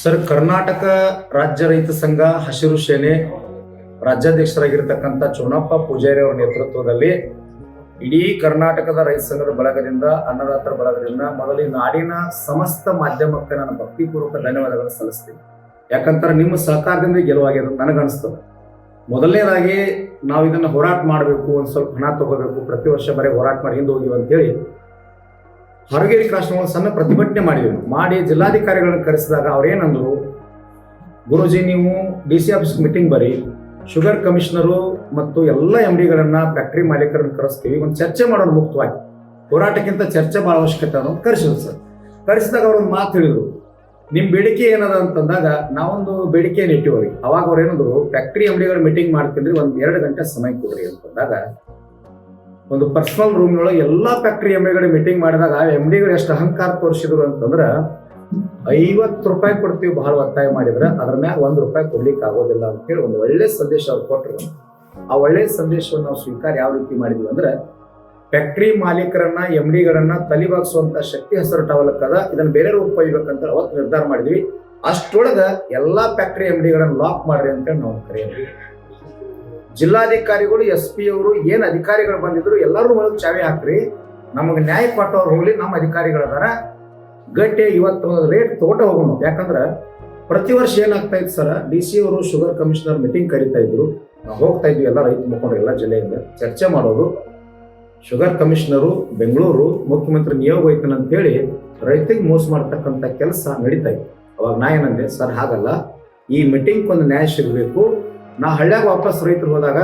Sir, Karnataka ರಾಜ್ಯ ರೈತ ಸಂಘ ಹಸಿರು ಸೇನೆ ರಾಜ್ಯಾಧ್ಯಕ್ಷರಾಗಿರ್ತಕ್ಕಂಥ ಚೋಣಪ್ಪ ಪೂಜಾರಿ ಅವರ ನೇತೃತ್ವದಲ್ಲಿ ಇಡೀ ಕರ್ನಾಟಕದ ರೈತ ಸಂಘದ ಬಳಗದಿಂದ, ಅನ್ನದಾತರ ಬಳಗದಿಂದ ಮೊದಲು ನಾಡಿನ ಸಮಸ್ತ ಮಾಧ್ಯಮಕ್ಕೆ ನಾನು ಭಕ್ತಿಪೂರ್ವಕ ಧನ್ಯವಾದಗಳನ್ನು ಸಲ್ಲಿಸ್ತೀನಿ. ಯಾಕಂತಾರೆ ನಿಮ್ಮ ಸಹಕಾರದಿಂದ ಗೆಲುವಾಗಿದೆ ಅಂತ ನನಗನ್ಸ್ತದೆ. ಮೊದಲನೇದಾಗಿ ನಾವು ಇದನ್ನು ಹೋರಾಟ ಮಾಡಬೇಕು, ಒಂದು ಸ್ವಲ್ಪ ಹಣ ತಗೋಬೇಕು, ಪ್ರತಿ ವರ್ಷ ಬರೀ ಹೋರಾಟ ಮಾಡಿ ಹಿಂದೆ ಹೋಗಿವಿ ಅಂತೇಳಿ ಹೊರಗೇರಿ ಕ್ರಾಸ್ನಲ್ಲಿ ಸಣ್ಣ ಪ್ರತಿಭಟನೆ ಮಾಡಿದ್ರು. ಮಾಡಿ ಜಿಲ್ಲಾಧಿಕಾರಿಗಳನ್ನ ಕರೆಸಿದಾಗ ಅವ್ರೇನಂದ್ರು ಗುರುಜಿ, ನೀವು ಡಿ ಸಿ ಆಫೀಸ್ ಮೀಟಿಂಗ್ ಬರಿ ಶುಗರ್ ಕಮಿಷನರು ಮತ್ತು ಎಲ್ಲ ಎಂ ಡಿಗಳನ್ನು ಫ್ಯಾಕ್ಟ್ರಿ ಮಾಲೀಕರನ್ನ ಕರೆಸ್ತೀವಿ. ಒಂದು ಚರ್ಚೆ ಮಾಡೋಣ ಮುಕ್ತವಾಗಿ. ಹೋರಾಟಕ್ಕಿಂತ ಚರ್ಚೆ ಭಾಳ ಅವಶ್ಯಕತೆ ಅನ್ನೋದು ಕರೆಸಿದ್ರು ಸರ್. ಕರೆಸಿದಾಗ ಅವ್ರೊಂದು ಮಾತು ಹೇಳಿದರು. ನಿಮ್ಮ ಬೇಡಿಕೆ ಏನದ ಅಂತಂದಾಗ ನಾವೊಂದು ಬೇಡಿಕೆಯನ್ನು ಇಟ್ಟಿವ್ರಿ. ಅವಾಗ ಅವ್ರು ಏನಂದ್ರು, ಫ್ಯಾಕ್ಟ್ರಿ ಅಂಗಡಿಗಳ ಡಿಗಳ ಮೀಟಿಂಗ್ ಮಾಡ್ತೀನಿ ಒಂದು ಎರಡು ಗಂಟೆ ಸಮಯ ಕೊಡ್ರಿ ಅಂತಂದಾಗ ಒಂದು ಪರ್ಸನಲ್ ರೂಮ್ನೊಳಗೆ ಎಲ್ಲ ಫ್ಯಾಕ್ಟ್ರಿ ಎಂ ಡಿಗಳ ಮೀಟಿಂಗ್ ಮಾಡಿದಾಗ ಎಂ ಡಿಗಳು ಎಷ್ಟು ಅಹಂಕಾರ ತೋರಿಸಿದ್ರು ಅಂತಂದ್ರೆ ಐವತ್ತು ರೂಪಾಯಿ ಕೊಡ್ತೀವಿ ಬಹಳ ಒತ್ತಾಯ ಮಾಡಿದ್ರೆ ಅದ್ರ ಮ್ಯಾಗ ಒಂದು ರೂಪಾಯಿ ಕೊಡ್ಲಿಕ್ಕೆ ಆಗೋದಿಲ್ಲ ಅಂತ ಹೇಳಿ ಒಂದು ಒಳ್ಳೆ ಸಂದೇಶ ಅವ್ರು ಕೊಟ್ಟರು ಆ ಒಳ್ಳೆ ಸಂದೇಶವನ್ನು ನಾವು ಸ್ವೀಕಾರ ಯಾವ ರೀತಿ ಮಾಡಿದ್ವಿ ಅಂದ್ರೆ ಫ್ಯಾಕ್ಟ್ರಿ ಮಾಲೀಕರನ್ನ ಎಂ ಡಿಗಳನ್ನ ತಲೆಬಾಗಿಸುವಂತ ಶಕ್ತಿ ಹೆಸರು ಟಾವಲಕ್ಕದ ಇದನ್ನ ಬೇರೆ ಉಪಯೋಗಬೇಕಂತ ಅವತ್ತು ನಿರ್ಧಾರ ಮಾಡಿದ್ವಿ. ಅಷ್ಟೊಳಗ ಎಲ್ಲಾ ಫ್ಯಾಕ್ಟ್ರಿ ಎಂ ಡಿಗಳನ್ನ ಲಾಕ್ ಮಾಡ್ರಿ ಅಂತ ನಾವು ಕರೆಯೋದು. ಜಿಲ್ಲಾಧಿಕಾರಿಗಳು ಎಸ್ ಪಿ ಅವರು ಏನು ಅಧಿಕಾರಿಗಳು ಬಂದಿದ್ರು ಎಲ್ಲರೂ ಒಳಗೆ ಚಾವಿ ಹಾಕ್ರಿ. ನಮಗೆ ನ್ಯಾಯ ಕೊಟ್ಟವ್ರು ಹೋಗ್ಲಿ ನಮ್ಮ ಅಧಿಕಾರಿಗಳದಾರ. ಗಟ್ಟಿ ಇವತ್ತು ರೇಟ್ ತೋಟ ಹೋಗೋಣ ಯಾಕಂದ್ರೆ ಪ್ರತಿ ವರ್ಷ ಏನಾಗ್ತಾ ಇತ್ತು ಸರ್, ಡಿ ಸಿ ಅವರು, ಶುಗರ್ ಕಮಿಷನರ್ ಮೀಟಿಂಗ್ ಕರಿತಾ ಇದ್ರು. ನಾವು ಹೋಗ್ತಾ ಇದ್ವಿ ಎಲ್ಲ ರೈತ ಮುಖಂಡರು ಎಲ್ಲ ಜಿಲ್ಲೆಯಿಂದ. ಚರ್ಚೆ ಮಾಡೋದು. ಶುಗರ್ ಕಮಿಷನರು, ಬೆಂಗಳೂರು, ಮುಖ್ಯಮಂತ್ರಿ ನಿಯೋಗ ಹೋಯ್ತಾನೆ ಅಂತೇಳಿ ರೈತರಿಗೆ ಮೋಸ ಮಾಡ್ತಕ್ಕಂಥ ಕೆಲಸ ನಡೀತಾ ಇತ್ತು. ಅವಾಗ ನಾ ಏನಂದೆ, ಸರ್ ಹಾಗಲ್ಲ. ಈ ಮೀಟಿಂಗ್ ಒಂದು ನ್ಯಾಯ ಸಿಗಬೇಕು. ನಾ ಹಳ್ಳ್ಯಾಗ ವಾಪಸ್ ರೈತರು ಹೋದಾಗ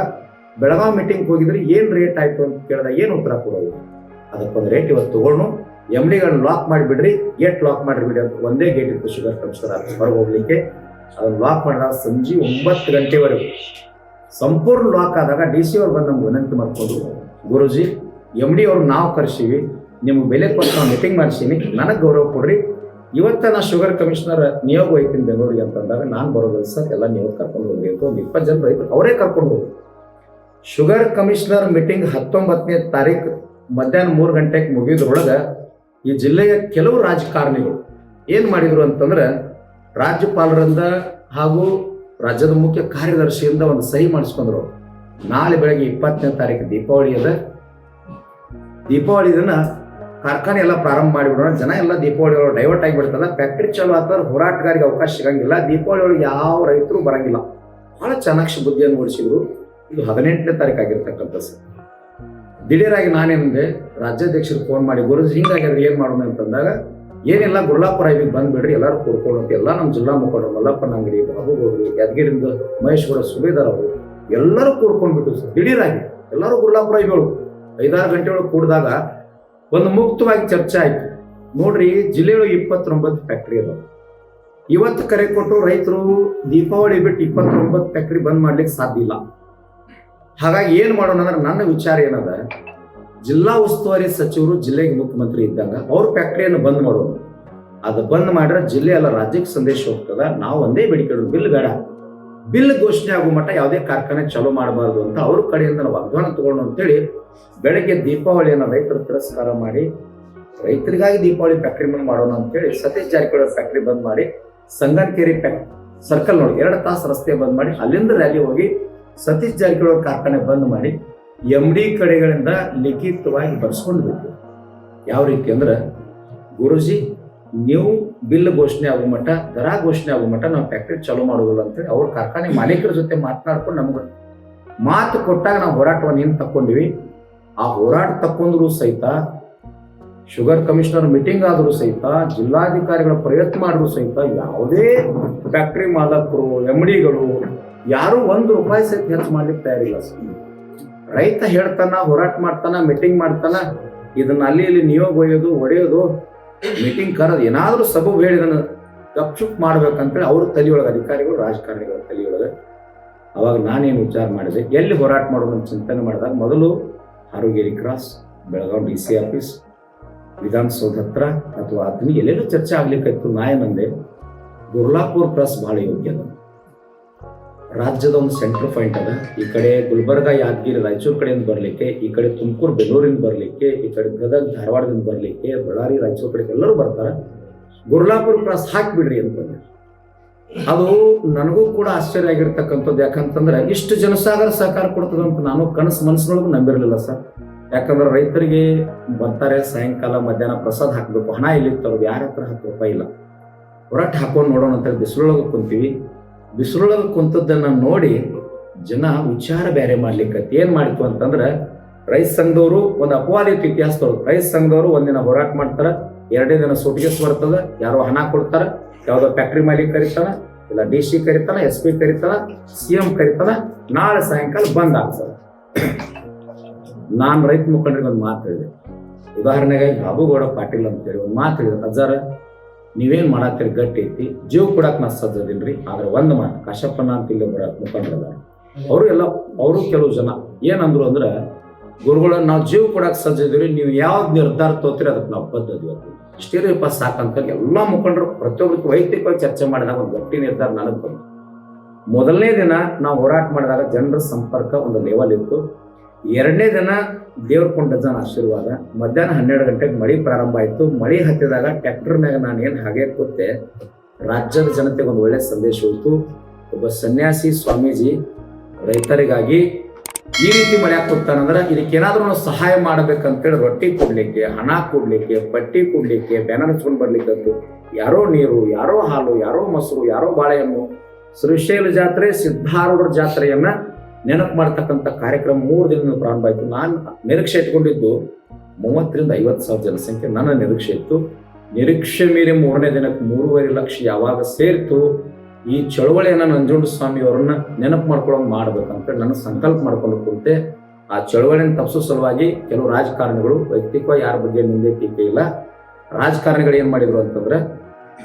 ಬೆಳಗಾವಿ ಮೀಟಿಂಗ್ ಹೋಗಿದ್ರೆ ಏನ್ ರೇಟ್ ಆಯ್ತು ಅಂತ ಕೇಳಿದಾಗ ಏನು ಉತ್ತರ ಕೊಡೋದು? ಅದಕ್ಕೊಂದು ರೇಟ್ ಇವತ್ತು ತಗೊಂಡು ಎಂ ಡಿಗಳನ್ನ ಲಾಕ್ ಮಾಡಿಬಿಡ್ರಿ ಗೇಟ್ ಲಾಕ್ ಮಾಡಿಬಿಡಿ ಅಂತ ಒಂದೇ ಗೇಟ್ ಇತ್ತು ಶುಗರ್ ಕಮಿಷನರ್ ಹೊರಗೆ ಹೋಗ್ಲಿಕ್ಕೆ. ಅದನ್ನ ಲಾಕ್ ಮಾಡಿದಾಗ ಸಂಜೆ ಒಂಬತ್ತು ಗಂಟೆವರೆಗೂ. ಸಂಪೂರ್ಣ ಲಾಕ್ ಆದಾಗ ಡಿ ಸಿ ಅವ್ರು ಬಂದು ನಮ್ಗೆ ವಿನಂತಿ ಮಾಡ್ಕೊಂಡು ಗುರುಜಿ ಎಂ ಡಿ ಅವ್ರು ನಾವು ಕರ್ಸೀವಿ, ನಿಮ್ಗೆ ಬೆಲೆ ಕೊಟ್ಟು ನಾವು ಮೀಟಿಂಗ್ ಮಾಡಿಸೀನಿ, ನನಗೆ ಗೌರವ ಕೊಡ್ರಿ. ಇವತ್ತ ನಾ ಶುಗರ್ ಕಮಿಷನರ್ ನಿಯೋಗ ಹೋಯ್ತೀನಿ ಬೆಂಗಳೂರಿಗೆ ಅಂತಂದಾಗ ನಾನು ಬರೋದಿಲ್ಲ ಸರ್, ಎಲ್ಲ ನೀವು ಕರ್ಕೊಂಡು ಹೋಗಬೇಕು. ಒಂದು ಇಪ್ಪತ್ತು ಜನ ರೈತರು ಅವರೇ ಕರ್ಕೊಂಡು ಹೋಗಿ ಶುಗರ್ ಕಮಿಷನರ್ ಮೀಟಿಂಗ್ ಹತ್ತೊಂಬತ್ತನೇ ತಾರೀಕು ಮಧ್ಯಾಹ್ನ ಮೂರು ಗಂಟೆಗೆ ಮುಗಿದ್ರೊಳಗೆ ಈ ಜಿಲ್ಲೆಯ ಕೆಲವು ರಾಜಕಾರಣಿಗಳು ಏನು ಮಾಡಿದರು ಅಂತಂದ್ರೆ ರಾಜ್ಯಪಾಲರಿಂದ ಹಾಗೂ ರಾಜ್ಯದ ಮುಖ್ಯ ಕಾರ್ಯದರ್ಶಿಯಿಂದ ಒಂದು ಸಹಿ ಮಾಡಿಸ್ಕೊಂಡ್ರು. ನಾಳೆ ಬೆಳಗ್ಗೆ ಇಪ್ಪತ್ತನೇ ತಾರೀಕು ದೀಪಾವಳಿ ಅದ. ದೀಪಾವಳಿ ದಿನ ಕಾರ್ಖಾನೆ ಎಲ್ಲ ಪ್ರಾರಂಭ ಮಾಡಿಬಿಡೋಣ. ಜನ ಎಲ್ಲ ದೀಪಾವಳಿ ಒಳಗೆ ಡೈವರ್ಟ್ ಆಗಿಬಿಡ್ತಲ್ಲ ಫ್ಯಾಕ್ಟ್ರಿ ಚಾಲು ಆದ್ರೆ ಹೋರಾಟಗಾರಿಗೆ ಅವಕಾಶ ಸಿಗಂಗಿಲ್ಲ. ದೀಪಾವಳಿ ಒಳಗೆ ಯಾವ ರೈತರು ಬರಂಗಿಲ್ಲ. ಬಹಳ ಚೆನ್ನಾಗಿ ಬುದ್ಧಿಯನ್ನು ಓಡಿಸಿದ್ರು ಇದು ಹದಿನೆಂಟನೇ ತಾರೀಕು ಆಗಿರ್ತಕ್ಕಂಥ ಸರ್. ದಿಢೀರಾಗಿ ನಾನೇನಂದೆ, ರಾಜ್ಯಾಧ್ಯಕ್ಷರು ಫೋನ್ ಮಾಡಿ, ಗುರುಜಿ ಹಿಂಗಾಗಿದ್ರೆ ಏನು ಮಾಡೋಣ? ಅಂತಂದಾಗ, ಏನಿಲ್ಲ ಗುರ್ಲಾಪುರ ಇವಿಗೆ ಬಂದ್ಬಿಡ್ರಿ. ಎಲ್ಲರೂ ಕೂರ್ಕೊಂಡು ಅಂತ ಎಲ್ಲ ನಮ್ಮ ಜಿಲ್ಲಾ ಮುಖಂಡರು ಮಲ್ಲಪ್ಪನ ಅಂಗಡಿ ಬಾಬು ಯಾದಗಿರಿಂದ ಮಹೇಶ್ ಗೌಡ ಸುಬೇದಾರ್ ಅವರು, ಎಲ್ಲರೂ ಕೂಡ್ಕೊಂಡ್ಬಿಟ್ಟು ಸರ್. ದಿಢೀರಾಗಿ. ಎಲ್ಲರೂ ಗುರ್ಲಾಪುರ ಇವೇಳು ಐದಾರು ಗಂಟೆ ಒಳಗೆ ಕೂಡಿದಾಗ ಒಂದು ಮುಕ್ತವಾಗಿ ಚರ್ಚೆ ಆಯ್ತು. ನೋಡ್ರಿ, ಜಿಲ್ಲೆಯೊಳಗೆ ಇಪ್ಪತ್ತೊಂಬತ್ತು ಫ್ಯಾಕ್ಟ್ರಿ ಅದಾವ. ಇವತ್ತು ಕರೆ ಕೊಟ್ಟು ರೈತರು ದೀಪಾವಳಿ ಬಿಟ್ಟು ಇಪ್ಪತ್ತೊಂಬತ್ತು ಫ್ಯಾಕ್ಟ್ರಿ ಬಂದ್ ಮಾಡ್ಲಿಕ್ಕೆ ಸಾಧ್ಯ ಇಲ್ಲ. ಹಾಗಾಗಿ ಏನ್ ಮಾಡೋಣ ಅಂದ್ರೆ ನನ್ನ ವಿಚಾರ ಏನದ, ಜಿಲ್ಲಾ ಉಸ್ತುವಾರಿ ಸಚಿವರು ಜಿಲ್ಲೆಗೆ ಮುಖ್ಯಮಂತ್ರಿ ಇದ್ದಂಗ ಅವ್ರ ಫ್ಯಾಕ್ಟ್ರಿಯನ್ನು ಬಂದ್ ಮಾಡೋಣ ಅದು ಬಂದ್ ಮಾಡ್ರೆ ಜಿಲ್ಲೆ ಎಲ್ಲ ರಾಜ್ಯಕ್ಕೆ ಸಂದೇಶ ಹೋಗ್ತದ. ನಾವು ಒಂದೇ ಬೇಡಿಕೆ ಬಿಲ್ ಬೇಡ. ಬಿಲ್ ಘೋಷಣೆ ಆಗುವ ಮಟ್ಟ ಯಾವುದೇ ಕಾರ್ಖಾನೆ ಚಾಲೂ ಮಾಡಬಾರ್ದು ಅಂತ ಅವ್ರ ಕಡೆಯಿಂದ ನಾವು ವಾಗ್ದಾನ ತಗೊಂಡು ಅಂತೇಳಿ ಬೆಳಗ್ಗೆ ದೀಪಾವಳಿಯನ್ನು ರೈತರು ತಿರಸ್ಕಾರ ಮಾಡಿ, ರೈತರಿಗಾಗಿ ದೀಪಾವಳಿ ಫ್ಯಾಕ್ಟ್ರಿ ಬಂದ್ ಮಾಡೋಣ ಅಂತೇಳಿ ಸತೀಶ್ ಜಾರಕಿಹೊಳಿ ಫ್ಯಾಕ್ಟ್ರಿ ಬಂದ್ ಮಾಡಿ ಸಂಗನಕೆರೆ ಸರ್ಕಲ್ ನೋಡಿ, ಎರಡು ತಾಸು ರಸ್ತೆ ಬಂದ್ ಮಾಡಿ, ಅಲ್ಲಿಂದ ರ್ಯಾಲಿ ಹೋಗಿ ಸತೀಶ್ ಜಾರಕಿಹೊಳಿ ಕಾರ್ಖಾನೆ ಬಂದ್ ಮಾಡಿ ಎಂ ಡಿ ಕಡೆಗಳಿಂದ ಲಿಖಿತವಾಗಿ ಬರ್ಸ್ಕೊಂಡು ಬಿಟ್ಟು ಯಾವ ರೀತಿ ಅಂದ್ರೆ ಗುರುಜಿ ನೀವು ಬಿಲ್ ಘೋಷಣೆ ಆಗೋ ಮಟ್ಟ ದರ ಘೋಷಣೆ ಆಗೋ ಮಟ್ಟ ನಾವು ಫ್ಯಾಕ್ಟ್ರಿ ಚಾಲೂ ಮಾಡೋದಿಲ್ಲ ಅಂತೇಳಿ ಅವ್ರ ಕಾರ್ಖಾನೆ ಮಾಲೀಕರ ಜೊತೆ ಮಾತನಾಡ್ಕೊಂಡು ನಮ್ಗೆ ಮಾತು ಕೊಟ್ಟಾಗ ನಾವು ಹೋರಾಟವನ್ನು ಏನು ತಕ್ಕೊಂಡಿವಿ ಆ ಹೋರಾಟ ತಕ್ಕೊಂಡ್ರು ಸಹಿತ ಶುಗರ್ ಕಮಿಷನರ್ ಮೀಟಿಂಗ್ ಆದರೂ ಸಹಿತ, ಜಿಲ್ಲಾಧಿಕಾರಿಗಳ ಪ್ರಯತ್ನ ಮಾಡಿದ್ರು ಸಹಿತ ಯಾವುದೇ ಫ್ಯಾಕ್ಟ್ರಿ ಮಾಲಕರು ಎಂ ಡಿಗಳು ಯಾರೂ ಒಂದು ರೂಪಾಯಿ ಸಹಿತ ಹೆಚ್ಚು ಮಾಡ್ಲಿಕ್ಕೆ ತಯಾರಿಲ್ಲ. ರೈತ ಹೇಳ್ತಾನ, ಹೋರಾಟ ಮಾಡ್ತಾನ ಮೀಟಿಂಗ್ ಮಾಡ್ತಾನ, ಇದನ್ನ ಅಲ್ಲಿ ಇಲ್ಲಿ ನಿಯೋಗ ಒಯ್ಯೋದು ಹೊಡೆಯೋದು ಮೀಟಿಂಗ್ ಕರೆದು ಏನಾದರೂ ಸಬಬ್ ಹೇಳಿದನ ಗಪ್ಚುಪ್ ಮಾಡ್ಬೇಕಂತೇಳಿ ಅವ್ರ ತಲೆಯೊಳಗೆ ಅಧಿಕಾರಿಗಳು, ರಾಜಕಾರಣಿಗಳ ತಲೆಯೊಳಗೆ. ಅವಾಗ ನಾನೇನು ವಿಚಾರ ಮಾಡಿದೆ, ಎಲ್ಲಿ ಹೋರಾಟ ಮಾಡೋದು ಅಂತ ಚಿಂತನೆ ಮಾಡಿದಾಗ ಮೊದಲು Harugeri cross, Belagavi D C office, Vidhana Soudha ಹತ್ರ ಅಥವಾ ಅದನ್ನ ಎಲ್ಲೆಲ್ಲೂ ಚರ್ಚೆ ಆಗ್ಲಿಕ್ಕಾಯ್ತು ನಾ ಏನಂದೆ ದುರ್ಲಾಪುರ್ ಕ್ರಾಸ್ ಬಹಳ ಯೋಗ್ಯ ಅದ. ರಾಜ್ಯದ ಒಂದು ಸೆಂಟ್ರ್ ಪಾಯಿಂಟ್ ಅದ. ಈ ಕಡೆ ಗುಲ್ಬರ್ಗ, ಯಾದಗಿರಿ, ರಾಯಚೂರು ಕಡೆಯಿಂದ ಬರಲಿಕ್ಕೆ, ಈ ಕಡೆ ತುಮಕೂರು, ಬೆಂಗಳೂರಿಂದ ಬರಲಿಕ್ಕೆ, ಈ ಕಡೆ ಗದಗ, ಧಾರವಾಡದಿಂದ ಬರಲಿಕ್ಕೆ, ಬಳ್ಳಾರಿ, ರಾಯಚೂರು ಕಡೆ ಎಲ್ಲರೂ ಬರ್ತಾರೆ. ಗುರ್ಲಾಪುರ ಕ್ರಾಸ್ ಹಾಕಿಬಿಡ್ರಿ ಅಂತಂದ್ರೆ ಅದು ನನಗೂ ಕೂಡ ಆಶ್ಚರ್ಯ ಆಗಿರ್ತಕ್ಕಂಥದ್ದು. ಯಾಕಂತಂದ್ರೆ ಇಷ್ಟು ಜನಸಾಗರ ಸಹಕಾರ ಕೊಡ್ತದೆ ಅಂತ ನಾನು ಕನಸು ಮನಸ್ಸಿನೊಳಗೂ ನಂಬಿರಲಿಲ್ಲ ಸರ್. ಯಾಕಂದ್ರೆ ರೈತರಿಗೆ ಬರ್ತಾರೆ, ಸಾಯಂಕಾಲ ಮಧ್ಯಾಹ್ನ ಪ್ರಸಾದ ಹಾಕಬೇಕು. ಹಣ ಇಲ್ಲಿ ತರೋದು ಯಾರ ಹತ್ರ ಹತ್ತು ರೂಪಾಯಿ ಇಲ್ಲ. ಹೊರಟು ಹಾಕೊಂಡು ನೋಡೋಣ ಅಂತ ಬಿಸಿಲೊಳಗೆ ಕುಂತೀವಿ. ಬಿಸಿಲೊಳಗೆ ಕುಂತದ್ದನ್ನ ನೋಡಿ ಜನ ವಿಚಾರ ಬೇರೆ ಮಾಡ್ಲಿಕ್ಕೆ ಏನು ಮಾಡಿತು ಅಂತಂದ್ರೆ ರೈತ ಸಂಘದವರು ಒಂದು ಅಪವಾದಿತ್ತು ಇತಿಹಾಸ ರೈತ ಸಂಘದವರು ಒಂದಿನ ಹೋರಾಟ ಮಾಡ್ತಾರೆ, ಎರಡೇ ದಿನ ಸೂಟ್ಗೆಸ್ ಬರ್ತದ ಯಾರೋ ಹಣ ಕೊಡ್ತಾರ, ಯಾವ್ದೋ ಫ್ಯಾಕ್ಟ್ರಿ ಮಾಲೀಕ ಕರಿತಾನ, ಇಲ್ಲ ಡಿ ಸಿ ಕರಿತಾನ ಎಸ್ ಪಿ ಕರಿತಾನ ಸಿ ಎಂ ಕರಿತಾನ, ನಾಳೆ ಸಾಯಂಕಾಲ ಬಂದ್ ಆಗ್ತದೆ. ನಾನು ರೈತ ಮುಖಂಡರಿಗೆ ಒಂದು ಮಾತು ಹೇಳಿದೆ. ಉದಾಹರಣೆಗೆ ಬಾಬುಗೌಡ ಪಾಟೀಲ್ ಅಂತೇಳಿ ಒಂದು ಮಾತು ಹೇಳಿದ್ರು ಅಜ್ಜಾರ ನೀವೇನ್ ಮಾಡತ್ತೀರಿ ಗಟ್ಟಿ ಐತಿ. ಜೀವ ಕೊಡಕ್ ನಾ ಸಜ್ಜದಿಲ್ರಿ ಆದ್ರೆ ಒಂದು ಮಾತು ಕಶ್ಯಪ್ಪನ ಅಂತ ಇಲ್ಲಿ ಮುಖಂಡರದಾರ. ಅವರು ಎಲ್ಲ, ಅವರು ಕೆಲವು ಜನ. ಏನಂದ್ರು ಅಂದ್ರೆ, ಗುರುಗಳ, ನಾವು ಜೀವ ಕೊಡಕ್ ಸಜ್ಜದಿವ್ರಿ ನೀವು ಯಾವ್ದು ನಿರ್ಧಾರ ತೋತೀರಿ ಅದಕ್ಕೆ ನಾವು ಇಷ್ಟೇ ಪಾ ಸಾಕಂತ ಎಲ್ಲ ಮುಖಂಡರು ಪ್ರತಿಯೊಬ್ಬರಿಗೆ ವೈಯಕ್ತಿಕವಾಗಿ ಚರ್ಚೆ ಮಾಡಿದಾಗ ಒಂದು ಗಟ್ಟಿ ನಿರ್ಧಾರ ನನಗೆ ಬಂತು. ಮೊದಲನೇ ದಿನ ನಾವು ಹೋರಾಟ ಮಾಡಿದಾಗ ಜನರ ಸಂಪರ್ಕ ಒಂದು ಲೆವೆಲ್ ಇತ್ತು. ಎರಡನೇ ದಿನ ದೇವ್ರ ಕೊಂಡ ಜನ ಆಶೀರ್ವಾದ. ಮಧ್ಯಾಹ್ನ ಹನ್ನೆರಡು ಗಂಟೆಗೆ ಮಳೆ ಪ್ರಾರಂಭ ಆಯಿತು. ಮಳೆ ಹತ್ತಿದಾಗ ಟ್ಯಾಕ್ಟರ್ ಮ್ಯಾಗ ನಾನು ಏನು ಹಾಗೆ ಕೂತೆ, ರಾಜ್ಯದ ಜನತೆಗೆ ಒಂದು ಒಳ್ಳೆ ಸಂದೇಶ ಹೋಯ್ತು ಒಬ್ಬ ಸನ್ಯಾಸಿ ಸ್ವಾಮೀಜಿ ರೈತರಿಗಾಗಿ ಈ ರೀತಿ ಮಳೆ ಕೂತಾನಂದ್ರೆ ಇದಕ್ಕೆ ಏನಾದರೂ ಸಹಾಯ ಮಾಡ್ಬೇಕಂತೇಳಿ ರೊಟ್ಟಿ ಕೊಡ್ಲಿಕ್ಕೆ, ಹಣ ಕೊಡ್ಲಿಕ್ಕೆ ಪಟ್ಟಿ ಕೊಡ್ಲಿಕ್ಕೆ, ಬ್ಯಾನರ್ ಹಚ್ಕೊಂಡು ಬರ್ಲಿಕ್ಕಂತೂ ಯಾರೋ ನೀರು, ಯಾರೋ ಹಾಲು, ಯಾರೋ ಮೊಸರು, ಯಾರೋ ಬಾಳೆಹಣ್ಣು, ಶ್ರೀಶೈಲ ಜಾತ್ರೆ, ಸಿದ್ಧಾರೂಢರ ಜಾತ್ರೆಯನ್ನ ನೆನಪು ಮಾಡ್ತಕ್ಕಂಥ ಕಾರ್ಯಕ್ರಮ ಮೂರು ದಿನ ಪ್ರಾರಂಭ ಆಯಿತು. ನಾನು ನಿರೀಕ್ಷೆ ಇಟ್ಕೊಂಡಿದ್ದು ಮೂವತ್ತರಿಂದ ಐವತ್ತು ಸಾವಿರ ಜನಸಂಖ್ಯೆ ನನ್ನ ನಿರೀಕ್ಷೆ ಇತ್ತು. ನಿರೀಕ್ಷೆ ಮೀರಿ ಮೂರನೇ ದಿನಕ್ಕೆ ಮೂರುವರೆ ಲಕ್ಷ ಯಾವಾಗ ಸೇರಿತು, ಈ ಚಳುವಳಿಯನ್ನು ನಂಜುಂಡ ಸ್ವಾಮಿ ಅವರನ್ನ ನೆನಪು ಮಾಡ್ಕೊಳ್ಳೋಂಗೆ ಮಾಡ್ಬೇಕಂತ ನನ್ನ ಸಂಕಲ್ಪ ಮಾಡ್ಕೊಂಡು ಕುಂತೆ, ಆ ಚಳುವಳಿಯನ್ನು ತಪ್ಪಿಸೋ ಸಲುವಾಗಿ ಕೆಲವು ರಾಜಕಾರಣಿಗಳು, ವೈಯಕ್ತಿಕವಾಗಿ ಯಾರ ಬಗ್ಗೆ ನಿಂದೆ ಟೀಕೆ ಇಲ್ಲ. ರಾಜಕಾರಣಿಗಳು ಏನು ಮಾಡಿದ್ರು ಅಂತಂದ್ರೆ,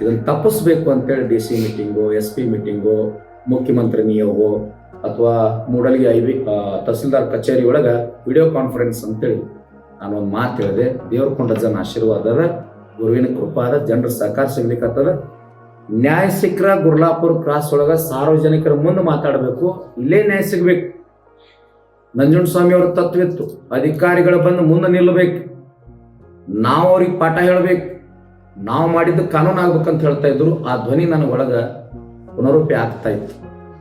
ಇದನ್ನು ತಪ್ಪಿಸ್ಬೇಕು ಅಂತೇಳಿ D C meeting, S P meeting, ಮುಖ್ಯಮಂತ್ರಿ ನಿಯೋಗು ಅಥವಾ ಮೂಡಲ್ಗಿ ಐ ವಿ ತಹಸೀಲ್ದಾರ್ ಕಚೇರಿ ಒಳಗ ವಿಡಿಯೋ ಕಾನ್ಫರೆನ್ಸ್ ಅಂತೇಳಿ ನಾನು ಒಂದು ಮಾತು ಹೇಳಿದೆ. ದೇವ್ರ ಕೊಂಡ ಜನ ಆಶೀರ್ವಾದ ಅದ, ಗುರುವಿನ ಕೃಪಾದ ಜನರ ಸಹಕಾರ ಸಿಗ್ಲಿಕ್ಕತ್ತದ ನ್ಯಾಯ ಸಿಕ್ಕರ ಗುರ್ಲಾಪುರ ಕ್ರಾಸ್ ಒಳಗ ಸಾರ್ವಜನಿಕರ ಮುಂದೆ ಮಾತಾಡಬೇಕು, ಇಲ್ಲೇ ನ್ಯಾಯ ಸಿಗ್ಬೇಕು. ನಂಜುಂಡ ಸ್ವಾಮಿ ಅವರ ತತ್ವ ಇತ್ತು, ಅಧಿಕಾರಿಗಳು ಬಂದು ಮುಂದೆ ನಿಲ್ಲಬೇಕು ನಾವು ಅವ್ರಿಗೆ ಪಾಠ ಹೇಳ್ಬೇಕು. ನಾವು ಮಾಡಿದ್ದು ಕಾನೂನು ಆಗ್ಬೇಕಂತ ಹೇಳ್ತಾ ಇದ್ರು, ಆ ಧ್ವನಿ ನನ್ನ ಒಳಗೆ ಪುನರೂಪಿ ಆಗ್ತಾ ಇತ್ತು.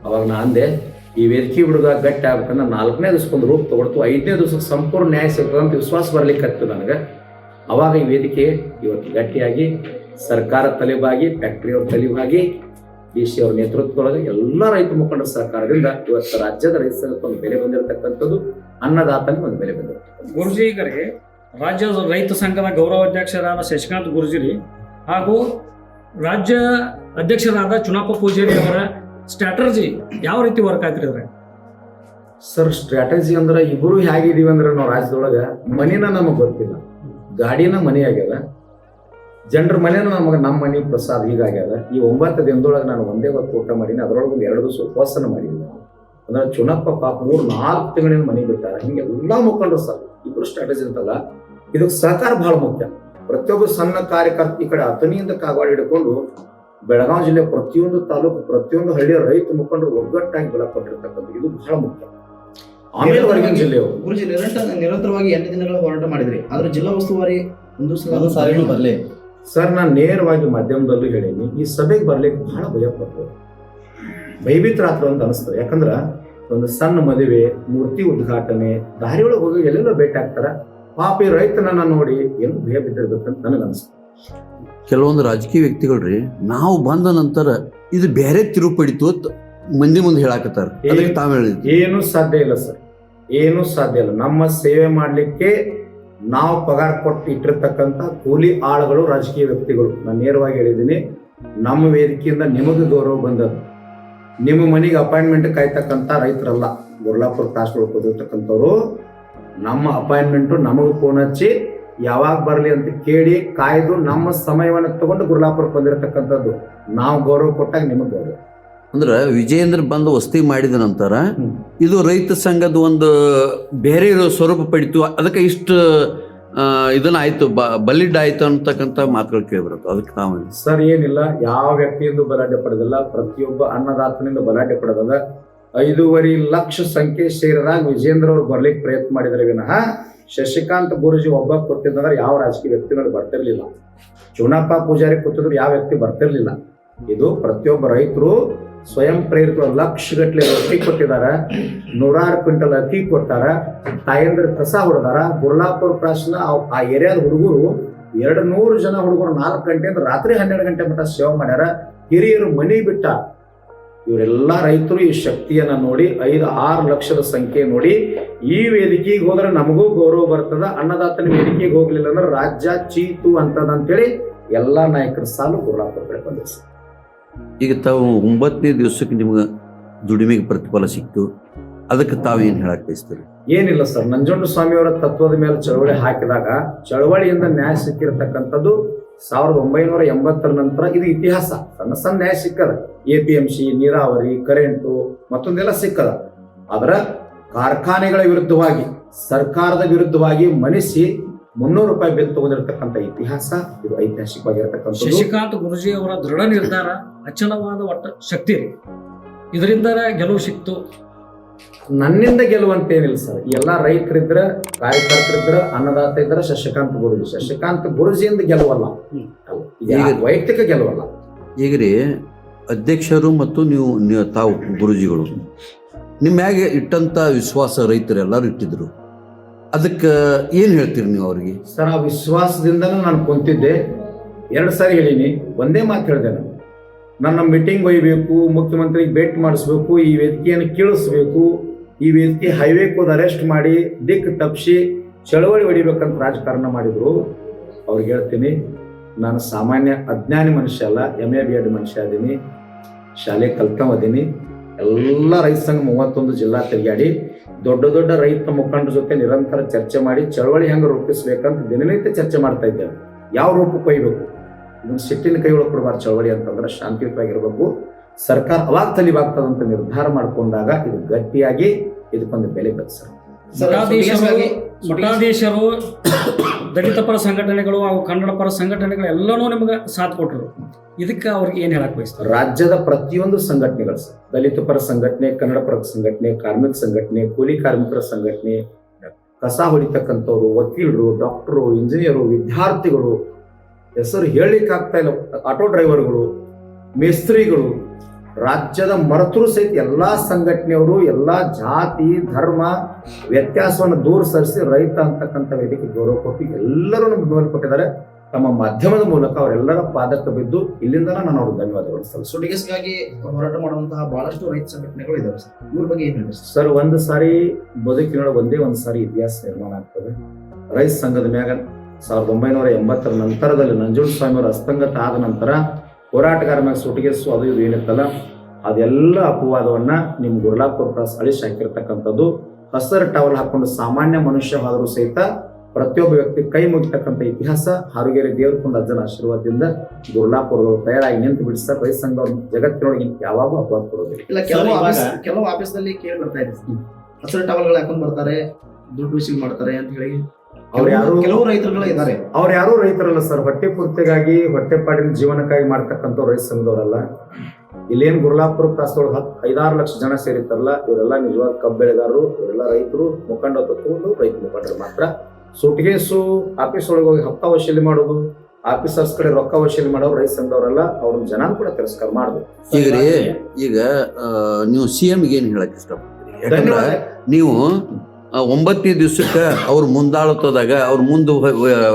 ಅವಾಗ ನಾ ಅಂದೆ ಈ ವೇದಿಕೆ ಹುಡುಗ ಗಟ್ಟಿ ಆಗ್ಬೇಕಂದ್ರೆ ನಾಲ್ಕನೇ ದಿವಸಕ್ಕೊಂದು ರೂಪ ತಗೊಳ್ತು. ಐದನೇ ದಿವಸಕ್ಕೆ ಸಂಪೂರ್ಣ ನ್ಯಾಯ ಸಿಗ್ತದೆ ಅಂತ ವಿಶ್ವಾಸ ಬರ್ಲಿಕ್ಕೆ ನನಗೆ. ಅವಾಗ ಈ ವೇದಿಕೆ ಇವತ್ತು ಗಟ್ಟಿಯಾಗಿ ಸರ್ಕಾರ ತಲೆಬಾಗಿ ಫ್ಯಾಕ್ಟ್ರಿಯವ್ರ ತಲೆಬಾಗಿ ಡಿ ಸಿ ಅವ್ರ ನೇತೃತ್ವದೊಳಗೆ ಎಲ್ಲ ರೈತ ಮುಖಂಡ ಸರ್ಕಾರದಿಂದ ಇವತ್ತು ರಾಜ್ಯದ ರೈತ ಒಂದು ಬೆಲೆ ಬಂದಿರತಕ್ಕಂಥದ್ದು, ಅನ್ನದಾತನಿಗೆ ಒಂದು ಬೆಲೆ ಬಂದಿರತಕ್ಕಂಥ ಗುರುಜಿಗರಿಗೆ ರಾಜ್ಯದ ರೈತ ಸಂಘದ ಗೌರವಾಧ್ಯಕ್ಷರಾದ ಶಶಿಕಾಂತ್ ಗುರುಜಿರಿ ಹಾಗೂ ರಾಜ್ಯ ಅಧ್ಯಕ್ಷರಾದ ಚುನಾಪ ಪೂಜಾರಿ ಅವರ ಸ್ಟ್ರಾಟರ್ಜಿ ಯಾವ ರೀತಿ ವರ್ಕ್ ಆಗ್ತಿರಿ ಅದ್ರಾಗ ಸರ್ ಸ್ಟ್ರಾಟಜಿ ಅಂದ್ರೆ ಇಬ್ಬರು ಹೇಗಿದೀವಿ ಅಂದ್ರೆ ನಾವು ರಾಜ್ಯದೊಳಗೆ ಮನೇನ ನಮಗೆ ಗೊತ್ತಿಲ್ಲ. ಗಾಡಿನ ಮನೆ ಆಗ್ಯದ. ಜನರ ಮನೇನ ನಮಗೆ ನಮ್ಮ ಮನೆ ಪ್ರಸಾದ ಹೀಗಾಗ್ಯದ ಈ ಒಂಬತ್ತು ದಿನದೊಳಗೆ ನಾನು ಒಂದೇ ಹೊತ್ತು ಊಟ ಮಾಡೀನಿ. ಅದರೊಳಗೆ ಎರಡು ದಿವಸ ಉಪವಾಸನ ಮಾಡಿದ್ದೀನಿ ಅಂದ್ರೆ ಚುನಪ್ಪ, ಪಾಪ ಮೂರು ನಾಲ್ಕು ತಿಂಗಳಿನ ಮನೆ ಬಿಟ್ಟಾರ. ಹಿಂಗೆ ಎಲ್ಲ ಮುಖಂಡರು ಸರ್ ಇಬ್ಬರು ಸ್ಟ್ರಾಟಜಿ ಅಂತಲ್ಲ. ಇದಕ್ಕೆ ಸಹಕಾರ ಬಹಳ ಮುಖ್ಯ. ಪ್ರತಿಯೊಬ್ಬ ಸಣ್ಣ ಕಾರ್ಯಕರ್ತ ಈ ಕಡೆ ಅತನಿಯಿಂದ ಕಾಗವಾಡ ಹಿಡ್ಕೊಂಡು ಬೆಳಗಾವಿ ಜಿಲ್ಲೆ ಪ್ರತಿಯೊಂದು ತಾಲೂಕು ಪ್ರತಿಯೊಂದು ಹಳ್ಳಿಯ ರೈತ ಮುಖಂಡರು ಒಗ್ಗಟ್ಟಾಗಿ ಬಲ ಕೊಟ್ಟಿರ್ತಕ್ಕಂಥ ಇದು ಬಹಳ ಮುಖ್ಯ. ಆಮೇಲೆ ಹೊರಗಿನ ಜಿಲ್ಲೆಯವರು ಗುರುಜಿ ನಿರಂತರ ನಿರಂತರವಾಗಿ ಎಂಟು ದಿನಗಳ ಹೋರಾಟ ಮಾಡಿದ್ರಿ? ಆದ್ರೆ ಜಿಲ್ಲಾ ಉಸ್ತುವಾರಿ ಒಂದು ಸಲ ಸಾರಿನೂ ಬರ್ಲಿ. ಸರ್ ನಾನು ನೇರವಾಗಿ ಮಾಧ್ಯಮದಲ್ಲೂ ಹೇಳೀನಿ. ಈ ಸಭೆಗೆ ಬರ್ಲಿಕ್ಕೆ ಬಹಳ ಭಯಪಟ್ಟರು ಭಯಭೀತರಾದ್ರು ಅಂತ ಅನಿಸ್ತದೆ. ಯಾಕಂದ್ರ ಒಂದು ಸಣ್ಣ ಮದುವೆ ಮೂರ್ತಿ ಉದ್ಘಾಟನೆ ದಾರಿ ಒಳಗೆ ಹೋಗಿ ಎಲ್ಲೆಲ್ಲೋ ಭೇಟಿ ಆಗ್ತಾರ. ಪಾಪಿ ಈ ರೈತನನ್ನ ನೋಡಿ ಏನು ಭಯ ಬಿದ್ದಿರ್ಬೇಕಂತ ನನಗೆ ಅನಿಸ್ತು ಕೆಲವೊಂದು ರಾಜಕೀಯ ವ್ಯಕ್ತಿಗಳ್ರಿ ನಾವು ಬಂದ ನಂತರ ಇದು ಬೇರೆ ತಿರುಪಡಿತು ಅಂತ ಮಂದಿ ಮುಂದೆ ಹೇಳಾಕತ್ತಾರ. ಅದಕ್ಕೆ ತಾವ್ ಹೇಳಿದ್ವಿ ಏನು ಸಾಧ್ಯ ಇಲ್ಲ ಸರ್. ಏನು ಸಾಧ್ಯ ಇಲ್ಲ. ನಮ್ಮ ಸೇವೆ ಮಾಡಲಿಕ್ಕೆ ನಾವು ಪಗಾರ ಕೊಟ್ಟು ಇಟ್ಟಿರ್ತಕ್ಕಂಥ ಕೂಲಿ ಆಳುಗಳು ರಾಜಕೀಯ ವ್ಯಕ್ತಿಗಳು. ನಾನು ನೇರವಾಗಿ ಹೇಳಿದ್ದೀನಿ ನಮ್ಮ ವೇದಿಕೆಯಿಂದ ನಿಮಗೆ ಗೌರವ ಬಂದದ್ದು. ನಿಮ್ಮ ಮನೆಗೆ ಅಪಾಯಿಂಟ್ಮೆಂಟ್ ಕಾಯ್ತಕ್ಕಂಥ ರೈತರಲ್ಲ ಗುರ್ಲಾಪುರ ಒಳಗೆ ಕೂದಿರ್ತಕ್ಕಂಥವ್ರು ನಮ್ಮ ಅಪಾಯಿಂಟ್ಮೆಂಟು ನಮಗೆ ಫೋನ್ ಹಚ್ಚಿ ಯಾವಾಗ ಬರಲಿ ಅಂತ ಕೇಳಿ ಕಾಯ್ದು ನಮ್ಮ ಸಮಯವನ್ನು ತಗೊಂಡು ಗುರ್ಲಾಪುರಕ್ಕೆ ಬಂದಿರತಕ್ಕಂಥದ್ದು. ನಾವು ಗೌರವ ಕೊಟ್ಟಾಗ ನಿಮಗೆ ಗೌರವ. ಅಂದ್ರೆ ವಿಜಯೇಂದ್ರ ಬಂದು ವಸ್ತಿ ಮಾಡಿದ ನಂತರ ಇದು ರೈತ ಸಂಘದ ಒಂದು ಬೇರೆ ಇರೋ ಸ್ವರೂಪ ಪಡಿತು. ಅದಕ್ಕೆ ಇಷ್ಟು ಇದನ್ನ ಆಯ್ತು ಬಲಿಡ್ ಆಯ್ತು ಅಂತಕ್ಕಂಥ ಮಾತುಗಳು ಕೇಳಿಬರುತ್ತೆ. ಅದಕ್ಕೆ ನಾವು ಸರ್ ಏನಿಲ್ಲ. ಯಾವ ವ್ಯಕ್ತಿಯಿಂದ ಬಲಾಢ್ಯ ಪಡೆದಿಲ್ಲ. ಪ್ರತಿಯೊಬ್ಬ ಅನ್ನದಾತನಿಂದ ಬಲಾಢ್ಯ ಪಡೆದದ ಐದೂವರೆ ಲಕ್ಷ ಸಂಖ್ಯೆ ಸೇರಿದಾಗ ವಿಜೇಂದ್ರ ಅವ್ರು ಬರ್ಲಿಕ್ಕೆ ಪ್ರಯತ್ನ ಮಾಡಿದ್ರೆ ವಿನಃ ಶಶಿಕಾಂತ್ ಗುರುಜಿ ಒಬ್ಬ ಕೂತಿದ್ದಂದ್ರೆ ಯಾವ ರಾಜಕೀಯ ವ್ಯಕ್ತಿಗಳು ಬರ್ತಿರ್ಲಿಲ್ಲ. ಚುನಪ್ಪ ಪೂಜಾರಿ ಕೂತಿದ್ರು ಯಾವ ವ್ಯಕ್ತಿ ಬರ್ತಿರ್ಲಿಲ್ಲ. ಇದು ಪ್ರತಿಯೊಬ್ಬ ರೈತರು ಸ್ವಯಂ ಪ್ರೇರಿತರು ಲಕ್ಷಗಟ್ಟಲೆ ಅಕ್ಕಿ ಕೊಟ್ಟಿದ್ದಾರೆ. ನೂರಾರು ಕ್ವಿಂಟಲ್ ಅಕ್ಕಿ ಕೊಟ್ಟಾರ ತಾಯಂದ್ರ ಕಸ ಹೊಡೆದಾರ. ಗುರ್ಲಾಪುರ ಪ್ರಾಶನ ಆ- ಆ ಏರಿಯಾದ ಹುಡುಗರು ಎರಡು ನೂರು ಜನ ಹುಡುಗರು ನಾಲ್ಕು ಗಂಟೆಯಿಂದ ರಾತ್ರಿ ಹನ್ನೆರಡು ಗಂಟೆ ಮಟ್ಟ ಸೇವೆ ಮಾಡ್ಯಾರ. ಹಿರಿಯರು ಮನೆ ಬಿಟ್ಟ ಇವರೆಲ್ಲ ರೈತರು ಈ ಶಕ್ತಿಯನ್ನ ನೋಡಿ ಐದು ಆರು ಲಕ್ಷದ ಸಂಖ್ಯೆ ನೋಡಿ ಈ ವೇದಿಕೆಗೆ ಹೋದ್ರೆ ನಮಗೂ ಗೌರವ ಬರ್ತದ. ಅನ್ನದಾತನ ವೇದಿಕೆಗೆ ಹೋಗ್ಲಿಲ್ಲ ಅಂದ್ರೆ ರಾಜ್ಯ ಚೀತು ಅಂತದ ಅಂತೇಳಿ ಎಲ್ಲಾ ನಾಯಕರ ಸಾಲು ಗುರುಳಾಪುರ ಕಡೆ ಬಂದಿದೆ ಸರ್. ಈಗ ತಾವು ಒಂಬತ್ತನೇ ದಿವಸಕ್ಕೆ ನಿಮ್ಗೆ ದುಡಿಮೆಗೆ ಪ್ರತಿಫಲ ಸಿಕ್ತು. ಅದಕ್ಕೆ ತಾವೇನು ಹೇಳಕ್ ಬಯಸ್ತೀರಿ? ಏನಿಲ್ಲ ಸರ್. ನಂಜುಂಡ ಸ್ವಾಮಿಯವರ ತತ್ವದ ಮೇಲೆ ಚಳವಳಿ ಹಾಕಿದಾಗ ಚಳವಳಿಯಿಂದ ನ್ಯಾಯ ಸಿಕ್ಕಿರತಕ್ಕಂಥದ್ದು ಸಾವಿರದ ಒಂಬೈನೂರ ಎಂಬತ್ತರ ನಂತರ ಇದು ಇತಿಹಾಸ. ಸಣ್ಣ ಸಣ್ಣ ನ್ಯಾಯ ಸಿಕ್ಕದ. ಎ ಪಿ ಎಂ ಸಿ ನೀರಾವರಿ ಕರೆಂಟು ಮತ್ತೊಂದೆಲ್ಲ ಸಿಕ್ಕದ. ಅದರ ಕಾರ್ಖಾನೆಗಳ ವಿರುದ್ಧವಾಗಿ ಸರ್ಕಾರದ ವಿರುದ್ಧವಾಗಿ ಮನಿಸಿ ಮುನ್ನೂರು ರೂಪಾಯಿ ಬಿಲ್ ತಗೊಂಡಿರ್ತಕ್ಕಂಥ ಇತಿಹಾಸ ಇದು ಐತಿಹಾಸಿಕವಾಗಿರ್ತಕ್ಕಂಥ ಶಶಿಕಾಂತ್ ಗುರುಜಿ ಅವರ ದೃಢ ನಿರ್ಧಾರ ಅಚಲವಾದ ಒಟ್ಟ ಶಕ್ತಿ ರೀ. ಇದರಿಂದ ಗೆಲುವು ಸಿಕ್ತು. ನನ್ನಿಂದ ಗೆಲುವಂತೇನಿಲ್ಲ ಸರ್. ಎಲ್ಲ ರೈತರಿದ್ರ ಕಾರ್ಯಕರ್ತರಿದ್ರ ಅನ್ನದಾತ ಇದ್ರ ಶಶಿಕಾಂತ್ ಗುರುಜಿ. ಶಶಿಕಾಂತ್ ಗುರುಜಿಯಿಂದ ಗೆಲುವಲ್ಲ ವೈಯಕ್ತಿಕ ಗೆಲುವಲ್ಲ ಈಗ ರೀ ಅಧ್ಯಕ್ಷರು ಮತ್ತು ನೀವು ತಾವು ಗುರುಜಿಗಳು. ನಿಮ್ಮ ಮ್ಯಾಗೆ ಇಟ್ಟಂತ ವಿಶ್ವಾಸ ರೈತರು ಎಲ್ಲರೂ ಇಟ್ಟಿದ್ರು? ಅದಕ್ಕೆ ಏನು ಹೇಳ್ತೀರಿ ನೀವು ಅವರಿಗೆ? ಸರ್, ಆ ವಿಶ್ವಾಸದಿಂದನೂ ನಾನು ಕುಂತಿದ್ದೆ. ಎರಡು ಸಾರಿ ಹೇಳಿನಿ. ಒಂದೇ ಮಾತು ಹೇಳಿದೆ ನಾನು. ನನ್ನ ಮೀಟಿಂಗ್ ಒಯ್ಯಬೇಕು ಮುಖ್ಯಮಂತ್ರಿಗೆ ಭೇಟಿ ಮಾಡಿಸ್ಬೇಕು, ಈ ವೇದಿಕೆಯನ್ನು ಕೀಳಿಸ್ಬೇಕು, ಈ ವೇದಿಕೆ ಹೈವೇ ಅರೆಸ್ಟ್ ಮಾಡಿ, ದಿಕ್ಕು ತಪ್ಪಿಸಿ, ಚಳವಳಿ ಹೊಡಿಬೇಕಂತ ರಾಜಕಾರಣ ಮಾಡಿದ್ರು. ಅವ್ರಿಗೆ ಹೇಳ್ತೀನಿ ನಾನು ಸಾಮಾನ್ಯ ಅಜ್ಞಾನಿ ಮನುಷ್ಯ ಅಲ್ಲ ಎಂ ಎ ಬಿ ಎಡ್ ಮನುಷ್ಯ ಅದೀನಿ. ಶಾಲೆ ಕಲ್ತವದೀನಿ ಎಲ್ಲ ರೈತ ಸಂಘ ಮೂವತ್ತೊಂದು ಜಿಲ್ಲಾ ತಿರುಗಾಡಿ ದೊಡ್ಡ ದೊಡ್ಡ ರೈತ ಮುಖಂಡರ ಜೊತೆ ನಿರಂತರ ಚರ್ಚೆ ಮಾಡಿ ಚಳವಳಿ ಹೆಂಗೆ ರೂಪಿಸ್ಬೇಕಂತ ದಿನನಿತ್ಯ ಚರ್ಚೆ ಮಾಡ್ತಾ ಇದ್ದೇವೆ. ಯಾವ ರೂಪಕ್ಕೆ ಕೊಯ್ಬೇಕು? ಇದನ್ನು ಸಿಟ್ಟಿನ ಕೈ ಒಳಗೆ ಕೊಡಬಾರ್ದು ಚಳವಳಿ ಅಂತಂದ್ರೆ ಶಾಂತಿಯುತವಾಗಿರ್ಬೇಕು. ಸರ್ಕಾರ ಅವಾಗ ತಲಿಬಾಗ್ತದಂತ ನಿರ್ಧಾರ ಮಾಡ್ಕೊಂಡಾಗ ಇದು ಗಟ್ಟಿಯಾಗಿ ಇದಕ್ಕೊಂದು ಬೆಲೆ ಬೇಕು ಸರ್ ಸರ್, ಮಠಾಧೀಶರು, ದಲಿತ ಪರ ಸಂಘಟನೆಗಳು ಹಾಗೂ ಕನ್ನಡ ಪರ ಸಂಘಟನೆಗಳು ಎಲ್ಲನೂ ನಿಮ್ಗೆ ಸಾಥ್ ಕೊಟ್ಟರು ಇದಕ್ಕೆ ಅವ್ರಿಗೆ ಏನು ಹೇಳಕ್ ಬಯಸ್ತಾರೆ? ರಾಜ್ಯದ ಪ್ರತಿಯೊಂದು ಸಂಘಟನೆಗಳು ದಲಿತ ಪರ ಸಂಘಟನೆ, ಕನ್ನಡ ಪರ ಸಂಘಟನೆ, ಕಾರ್ಮಿಕ ಸಂಘಟನೆ, ಕೂಲಿ ಕಾರ್ಮಿಕರ ಸಂಘಟನೆ, ಕಸ ಹೊಡಿತಕ್ಕಂಥವ್ರು, ವಕೀಲರು ಡಾಕ್ಟರು ಇಂಜಿನಿಯರು ವಿದ್ಯಾರ್ಥಿಗಳು, ಹೆಸರು ಹೇಳಿಕಾಗ್ತಾ ಆಗ್ತಾ ಇಲ್ಲ ಆಟೋ ಡ್ರೈವರ್ಗಳು ಮೇಸ್ತ್ರಿಗಳು ರಾಜ್ಯದ ಮರತರು ಸಹಿತ ಎಲ್ಲಾ ಸಂಘಟನೆಯವರು ಎಲ್ಲಾ ಜಾತಿ ಧರ್ಮ ವ್ಯತ್ಯಾಸವನ್ನು ದೂರ ಸರಿಸಿ ರೈತ ಅಂತಕ್ಕಂಥ ವೇದಿಕೆ ಗೌರವ ಕೊಟ್ಟು ಎಲ್ಲರೂ ನಮ್ಗೆ ಬೆಂಬಲ ಕೊಟ್ಟಿದ್ದಾರೆ. ತಮ್ಮ ಮಾಧ್ಯಮದ ಮೂಲಕ ಅವರೆಲ್ಲರ ಪಾದಕ್ಕೆ ಬಿದ್ದು ಇಲ್ಲಿಂದ ನಾನು ಅವ್ರಿಗೆ ಧನ್ಯವಾದಗಳು ಸರ್ ಸುಡಿಗೆಸ್ಗಾಗಿ ಹೋರಾಟ ಮಾಡುವಂತಹ ಬಹಳಷ್ಟು ರೈತ ಸಂಘಟನೆಗಳು ಇದಾವೆ ಸರ್. ಇವ್ರ ಬಗ್ಗೆ ಏನ್? ಸರ್? ಒಂದು ಸಾರಿ ಬದುಕಿನೊಳಗೆ ಒಂದೇ ಒಂದು ಸಾರಿ ಇತಿಹಾಸ ನಿರ್ಮಾಣ ಆಗ್ತದೆ. ರೈತ ಸಂಘದ ಮ್ಯಾಗ ಸಾವಿರದ ಒಂಬೈನೂರ ಎಂಬತ್ತರ ನಂತರದಲ್ಲಿ ನಂಜುಂಡ ಸ್ವಾಮಿಯವರ ಅಸ್ತಂಗತ ಆದ ನಂತರ ಹೋರಾಟಗಾರ ಮ್ಯಾಗ ಸುಟಿಗೆಸು ಅದು ಇದು ಏನಿತ್ತಲ್ಲ ಅದೆಲ್ಲ ಅಪವಾದವನ್ನ ನಿಮ್ಮ ಗುರುಲಾಪುರ ಪ್ರಸ್ ಅಳಿಸಿ ಹಾಕಿರ್ತಕ್ಕಂಥದ್ದು ಹಸರು ಟವಲ್ ಹಾಕೊಂಡು ಸಾಮಾನ್ಯ ಮನುಷ್ಯ ಆದರೂ ಸಹಿತ ಪ್ರತಿಯೊಬ್ಬ ವ್ಯಕ್ತಿ ಕೈ ಮುಗಿತಕ್ಕಂಥ ಇತಿಹಾಸ ಹಾರುಗೇರಿ ದೇವರಕೊಂಡ ಅಜ್ಜನ ಆಶೀರ್ವಾದದಿಂದ ಗುರ್ಲಾಪುರದವರು ತಯಾರಾಗಿ ನಿಂತು ಬಿಡಿಸ್ತಾರೆ ವಯಸ್ಸಂಗ ಸಂಘದವ್ರು ಜಗತ್ತಿನೊಳಗೆ ಯಾವಾಗೂ ಅಪವಾದ ಕೊಡೋದಿಲ್ಲ. ಇಲ್ಲ ಕೆಲವು ಆಫೀಸ್ ಕೆಲವು ಆಫೀಸ್ನಲ್ಲಿ ಕೇಳಿ ಬರ್ತಾ ಇದೆ. ಹಸಿರು ಟವಲ್ಗಳು ಹಾಕೊಂಡು ಬರ್ತಾರೆ ದುಡ್ಡು ವಸೂಲಿ ಮಾಡ್ತಾರೆ ಅಂತ ಹೇಳಿ. ಅವ್ರು ಯಾರು ಕೆಲವು ರೈತರುಗಳು ಇದ್ದಾರೆ. ಅವ್ರು ಯಾರು ರೈತರಲ್ಲ ಸರ್ ಹೊಟ್ಟೆ ಪೂರ್ತಿಗಾಗಿ ಹೊಟ್ಟೆ ಪಾಡಿನ ಜೀವನಕ್ಕಾಗಿ ಮಾಡ್ತಕ್ಕಂಥ ರೈತ ಸಂಘದವರಲ್ಲ. ಇಲ್ಲೇನು ಗುರುಲಾಪುರ ಕ್ರಾಸ್ದೊಳಗೆ ಹತ್ತು ಐದಾರು ಲಕ್ಷ ಜನ ಸೇರಿರ್ತಾರಲ್ಲ ಇವರೆಲ್ಲ ನಿಜವಾದ ಕಬ್ಬು ಬೆಳೆಗಾರರು ಇವರೆಲ್ಲ ರೈತರು ಮುಖಂಡ ತಗೊಂಡು ರೈತ ಮುಖಂಡರು ಮಾತ್ರ. ಸುಟ್ಗೇಸು ಆಫೀಸ್ ಒಳಗೆ ಹೋಗಿ ಹಕ್ಕ ವಸೂಲಿ ಮಾಡೋದು ಆಫೀಸರ್ಸ್ ಕಡೆ ರೊಕ್ಕ ವಸೂಲಿ ಮಾಡೋರು ರೈತ ಸಂಘದವರಲ್ಲ ಅವ್ರ ಜನ ಕೂಡ ತಿರಸ್ಕಾರ ಮಾಡುದು ಈಗ ರೀ ಈಗ ನೀವು ಸಿ ಎಂಗೆ ಏನು ಹೇಳಕ್ ಇಷ್ಟಪಡ್ತೀರಿ? ಯಾಕಂದ್ರೆ ಧನ್ಯವಾದ. ನೀವು ಒಂಬತ್ತನೇ ದಿವಸಕ್ಕೆ ಅವ್ರು ಮುಂದಾಳತ್ವದಾಗ ಅವ್ರು ಮುಂದೆ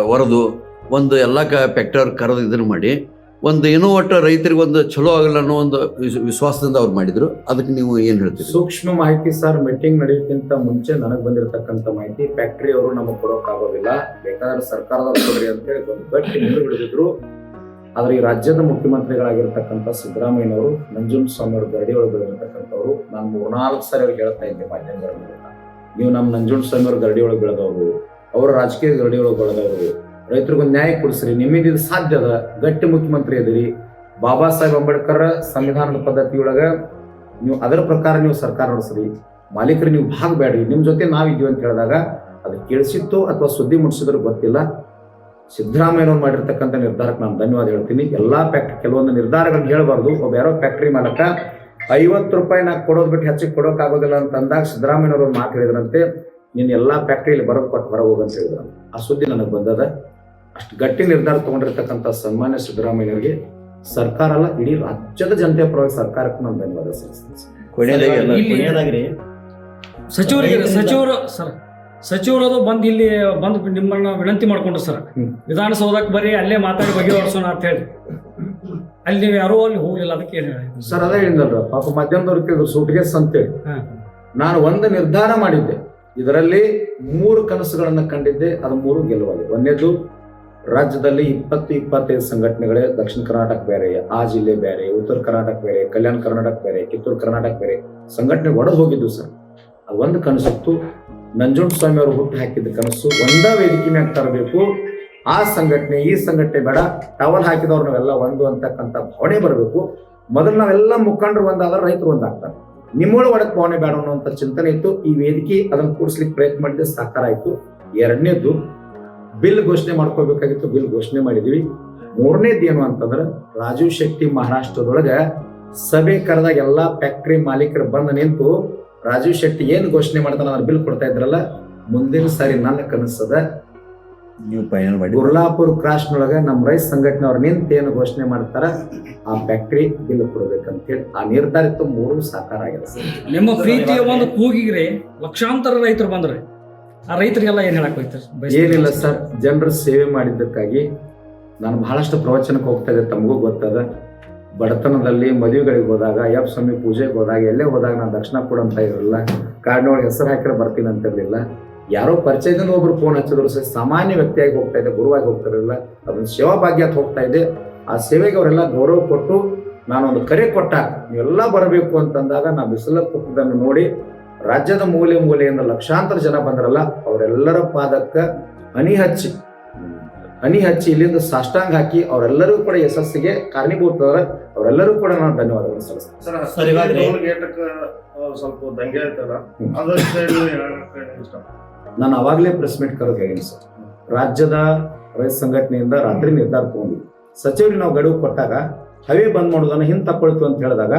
ಹೊರದು ಒಂದು ಎಲ್ಲ ಕ ಫ್ಯಾಕ್ಟರ್ ಕರೆದು ಇದನ್ನು ಮಾಡಿ ಒಂದು ಏನೋ ಒಟ್ಟು ರೈತರಿಗೆ ಒಂದು ಚಲೋ ಆಗಲ್ಲ ಅನ್ನೋ ಒಂದು ವಿಸ್- ವಿಶ್ವಾಸದಿಂದ ಅವ್ರು ಮಾಡಿದ್ರು. ಅದಕ್ಕೆ ನೀವು ಏನು ಹೇಳ್ತೀರಿ? ಸೂಕ್ಷ್ಮ ಮಾಹಿತಿ ಸರ್, ಮೀಟಿಂಗ್ ನಡೆಯೋಕ್ಕಿಂತ ಮುಂಚೆ ನನಗೆ ಬಂದಿರತಕ್ಕಂಥ ಮಾಹಿತಿ, ಫ್ಯಾಕ್ಟ್ರಿ ಅವರು ನಮಗೆ ಕೊಡೋಕ್ಕಾಗೋದಿಲ್ಲ ಬೇಕಾದ್ರೆ ಸರ್ಕಾರದ ಕೊಡ್ರಿ ಅಂತೇಳಿ ಒಂದು ಗಟ್ಟಿ ಹಿಡಿದಿದ್ರು. ಆದ್ರೆ ಈ ರಾಜ್ಯದ ಮುಖ್ಯಮಂತ್ರಿಗಳಾಗಿರ್ತಕ್ಕಂಥ ಸಿದ್ದರಾಮಯ್ಯನವರು, ನಂಜುಂಡ ಸ್ವಾಮಿ ಅವರು ಗರಡಿ ಒಳಗೆ ಬೆಳೆದಿರ್ತಕ್ಕಂಥವ್ರು ನಾನು ಮೂರ್ನಾಲ್ಕು ಸಾರಿ ಅವ್ರಿಗೆ ಹೇಳ್ತಾ ಇದ್ದೆ ಮಾಧ್ಯಮಗಳ ಮೂಲಕ. ನೀವು ನಮ್ಮ ನಂಜುಂಡ ಸ್ವಾಮಿ ಅವ್ರ ಗರಡಿ ಒಳಗೆ ಬೆಳೆದವರು, ಅವರ ರಾಜಕೀಯ ಗರಡಿ ಒಳಗೆ ಬೆಳೆದವರು, ರೈತರಿಗೊಂದು ನ್ಯಾಯ ಕೊಡಿಸ್ರಿ, ನಿಮ್ಮಿಂದ ಇದು ಸಾಧ್ಯ ಅದ. ಗಟ್ಟಿ ಮುಖ್ಯಮಂತ್ರಿ ಅದಿರಿ ಬಾಬಾ ಸಾಹೇಬ್ ಅಂಬೇಡ್ಕರ್ ಸಂವಿಧಾನದ ಪದ್ಧತಿಯೊಳಗ ನೀವು ಅದರ ಪ್ರಕಾರ ನೀವು ಸರ್ಕಾರ ನಡೆಸ್ರಿ. ಮಾಲೀಕರು ನೀವು ಭಾಗ ಬೇಡ್ರಿ ನಿಮ್ಮ ಜೊತೆ ನಾವಿದ್ದೀವಿ ಅಂತ ಹೇಳಿದಾಗ ಅದು ಕೇಳಿಸಿತ್ತು ಅಥವಾ ಸುದ್ದಿ ಮುಟ್ಟಿಸಿದ್ರು ಗೊತ್ತಿಲ್ಲ. ಸಿದ್ದರಾಮಯ್ಯನವ್ರು ಮಾಡಿರ್ತಕ್ಕಂಥ ನಿರ್ಧಾರಕ್ಕೆ ನಾನು ಧನ್ಯವಾದ ಹೇಳ್ತೀನಿ. ಎಲ್ಲ ಫ್ಯಾಕ್ಟ್ರಿ ಕೆಲವೊಂದು ನಿರ್ಧಾರಗಳನ್ನ ಹೇಳಬಾರ್ದು. ಒಬ್ಬ ಯಾರೋ ಫ್ಯಾಕ್ಟ್ರಿ ಮಾಲಕ ಐವತ್ತು ರೂಪಾಯಿ ನಾ ಕೊಡೋದು ಬಿಟ್ಟು ಹೆಚ್ಚಿಗೆ ಕೊಡೋಕ್ಕಾಗೋದಿಲ್ಲ ಅಂತ ಅಂದಾಗ ಸಿದ್ದರಾಮಯ್ಯನವರು ಒಂದು ಮಾತು ಹೇಳಿದ್ರಂತೆ ನೀನು ಎಲ್ಲ ಫ್ಯಾಕ್ಟ್ರಿಯಲ್ಲಿ ಬರೋದು ಕೊಟ್ಟು ಹೊರಗೆ ಹೋಗಂತ ಹೇಳಿದ್ರು. ಆ ಸುದ್ದಿ ನನಗೆ ಬಂದದ. ಅಷ್ಟು ಗಟ್ಟಿ ನಿರ್ಧಾರ ತಗೊಂಡಿರ್ತಕ್ಕಂಥ ಸನ್ಮಾನ್ಯ ಸಿದ್ದರಾಮಯ್ಯನವರಿಗೆ ಸರ್ಕಾರ ಅಲ್ಲ ಇಡೀ ರಾಜ್ಯದ ಜನತೆ ಪರವಾಗಿ ಸರ್ಕಾರಕ್ಕೆ ನಾನು ಸಲ್ಲಿಸ್ತೀನಿ. ಎಲ್ಲ ಸಚಿವರಿಗೆ ಸಚಿವರು ಸರ್ ಸಚಿವರದು ಬಂದು ಇಲ್ಲಿ ಬಂದು ನಿಮ್ಮನ್ನ ವಿನಂತಿ ಮಾಡ್ಕೊಂಡ್ರು ಸರ್. ವಿಧಾನಸೌಧಕ್ಕೆ ಬರೀ ಅಲ್ಲೇ ಮಾತಾಡಿ ಬಗೆಹರಿಸೋಣ ಅಂತ ಹೇಳಿ. ಅಲ್ಲಿ ನೀವು ಯಾರೋ ಅಲ್ಲಿ ಹೋಗ್ಲಿಲ್ಲ ಅದಕ್ಕೆ ಏನು ಹೇಳಿ ಸರ್ ಅದೇ ಹೇಳಿದ್ರಲ್ಲ ಪಾಪ ಮಧ್ಯಮದವ್ರು ಕೇಳಿದ್ರು ಸೂಟ್ಗೇಸ್ ಅಂತೇಳಿ ಹಾ. ನಾನು ಒಂದು ನಿರ್ಧಾರ ಮಾಡಿದ್ದೆ. ಇದರಲ್ಲಿ ಮೂರು ಕನಸುಗಳನ್ನು ಕಂಡಿದ್ದೆ ಅದು ಮೂರು ಗೆಲುವಾಗಿದೆ ಒಂದೇದು ರಾಜ್ಯದಲ್ಲಿ ಇಪ್ಪತ್ತು ಇಪ್ಪತ್ತೈದು ಸಂಘಟನೆಗಳೇ ದಕ್ಷಿಣ ಕರ್ನಾಟಕ ಬೇರೆ ಆ ಜಿಲ್ಲೆ ಬೇರೆ ಉತ್ತರ ಕರ್ನಾಟಕ ಬೇರೆ ಕಲ್ಯಾಣ ಕರ್ನಾಟಕ ಬೇರೆ ಕಿತ್ತೂರು ಕರ್ನಾಟಕ ಬೇರೆ ಸಂಘಟನೆ ಒಡೆದು ಹೋಗಿದ್ದು ಸರ್. ಅದು ಒಂದು ಕನಸಿತ್ತು ನಂಜುಂಡ ಸ್ವಾಮಿ ಅವರು ಹುಟ್ಟು ಹಾಕಿದ್ದ ಕನಸು ಒಂದ ವೇದಿಕೆ ಮ್ಯಾಗ ತರಬೇಕು ಆ ಸಂಘಟನೆ, ಈ ಸಂಘಟನೆ ಬೇಡ, ಟವಲ್ ಹಾಕಿದವ್ರು ನಾವೆಲ್ಲ ಒಂದು ಅಂತಕ್ಕಂಥ ಭಾವನೆ ಬರಬೇಕು. ಮೊದಲು ನಾವೆಲ್ಲ ಮುಖಂಡರು ಒಂದಾದ್ರೆ ರೈತರು ಒಂದಾಗ್ತಾರೆ ನಿಮ್ಮೊಳ ಒಳಗೆ ಭಾವನೆ ಬೇಡ ಅನ್ನುವಂಥ ಚಿಂತನೆ ಇತ್ತು. ಈ ವೇದಿಕೆ ಅದನ್ನು ಕೂಡಿಸ್ಲಿಕ್ಕೆ ಪ್ರಯತ್ನ ಮಾಡಿದ್ರೆ ಸಾಕಾರ ಆಯಿತು. ಎರಡನೇದ್ದು, ಬಿಲ್ ಘೋಷಣೆ ಮಾಡ್ಕೋಬೇಕಾಗಿತ್ತು ಬಿಲ್ ಘೋಷಣೆ ಮಾಡಿದ್ವಿ. ಮೂರನೇದು ಏನು ಅಂತಂದ್ರೆ ರಾಜೀವ್ ಶೆಟ್ಟಿ ಮಹಾರಾಷ್ಟ್ರದೊಳಗೆ ಸಭೆ ಕರೆದಾಗ ಎಲ್ಲಾ ಫ್ಯಾಕ್ಟ್ರಿ ಮಾಲೀಕರು ಬಂದು ನಿಂತು ರಾಜೀವ್ ಶೆಟ್ಟಿ ಏನು ಘೋಷಣೆ ಮಾಡ್ತಾನೆ ಅದನ್ನ ಬಿಲ್ ಕೊಡ್ತಾ ಇದ್ರಲ್ಲ, ಮುಂದಿನ ಸಾರಿ ನನ್ನ ಕನಸದ ನೀವು ಪಯಣ ಮಾಡಿ ಗುರ್ಲಾಪುರ್ ಕ್ರಾಸ್ನೊಳಗ ನಮ್ಮ ರೈತ ಸಂಘಟನೆ ಅವ್ರು ನಿಂತು ಏನು ಘೋಷಣೆ ಮಾಡ್ತಾರ ಆ ಫ್ಯಾಕ್ಟ್ರಿ ಬಿಲ್ ಕೊಡ್ಬೇಕಂತೇಳಿ ಆ ನಿರ್ಧಾರಿತ ಮೂರು ಸಾಕಾರ ಆಗಿದೆ. ನಿಮ್ಮ ಪ್ರೀತಿಯ ಒಂದು ಕೂಗಿಗ್ರಿ ಲಕ್ಷಾಂತರ ರೈತರು ಬಂದ್ರೆ. ಆ ರೈತರಿಗೆಲ್ಲ ಏನ್ ಹೇಳಕ್ ಹೋಯ್ತಾರೆ ಏನಿಲ್ಲ ಸರ್ ಜನರ ಸೇವೆ ಮಾಡಿದ್ದಕ್ಕಾಗಿ ನಾನು ಬಹಳಷ್ಟು ಪ್ರವಚನಕ್ಕೆ ಹೋಗ್ತಾ ಇದ್ದೆ ತಮಗೂ ಗೊತ್ತದ. ಬಡತನದಲ್ಲಿ ಮದುವೆಗಳಿಗೆ ಹೋದಾಗ ಯಾವ ಸ್ವಾಮಿ ಪೂಜೆಗೆ ಹೋದಾಗ ಎಲ್ಲೇ ಹೋದಾಗ ನಾನು ದಕ್ಷಿಣ ಕೊಡಂತ ಇರಲಿಲ್ಲ ಕಾರ್ಡ್ನೊಳಗೆ ಹೆಸರು ಹಾಕಿದ್ರೆ ಬರ್ತೀನಿ ಅಂತ ಇರಲಿಲ್ಲ. ಯಾರೋ ಪರಿಚಯದಿಂದ ಒಬ್ರು ಫೋನ್ ಹಚ್ಚಿದ್ರು ಸರ್ ಸಾಮಾನ್ಯ ವ್ಯಕ್ತಿಯಾಗಿ ಹೋಗ್ತಾ ಇದೆ ಗುರುವಾಗಿ ಹೋಗ್ತಿರಲಿಲ್ಲ ಅದೊಂದು ಸೇವಾ ಭಾಗ್ಯ ಅಂತ ಹೋಗ್ತಾ ಇದೆ ಆ ಸೇವೆಗೆ ಅವರೆಲ್ಲ ಗೌರವ ಕೊಟ್ಟು ನಾನೊಂದು ಕರೆ ಕೊಟ್ಟ. ನೀವೆಲ್ಲ ಬರಬೇಕು ಅಂತಂದಾಗ ನಾ ಬಿಸಿಲ ಕೊಟ್ಟದನ್ನು ನೋಡಿ ರಾಜ್ಯದ ಮೂಲೆ ಮೂಲೆಯಿಂದ ಲಕ್ಷಾಂತರ ಜನ ಬಂದ್ರಲ್ಲ ಅವರೆಲ್ಲರ ಪಾದಕ್ಕ ಹನಿ ಹಚ್ಚಿ ಹನಿ ಹಚ್ಚಿ ಇಲ್ಲಿಂದ ಸಾಷ್ಟಾಂಗ ಹಾಕಿ ಅವರೆಲ್ಲರಿಗೂ ಕೂಡ ಯಶಸ್ಸಿಗೆ ಕಾರಣೀಭೂತರ ಅವರೆಲ್ಲರೂ ಕೂಡ ನಾನು ಧನ್ಯವಾದಗಳು ಸಲ್ಲಿಸ್ತೇನೆ. ಸ್ವಲ್ಪ ದಂಗೆ ನಾನು ಅವಾಗಲೇ ಪ್ರೆಸ್ ಮೀಟ್ ಕರೆದು ಹೇಳಿನಿ ಸರ್. ರಾಜ್ಯದ ರೈತ ಸಂಘಟನೆಯಿಂದ ರಾತ್ರಿ ನಿರ್ಧಾರ ತಗೊಂಡ್ವಿ. ಸಚಿವರಿಗೆ ನಾವು ಗಡುವು ಕೊಟ್ಟಾಗ ಹವಿ ಬಂದ್ ಮಾಡೋದನ್ನು ಹಿಂದೆ ತಕ್ಕೊಳ್ತು ಅಂತ ಹೇಳಿದಾಗ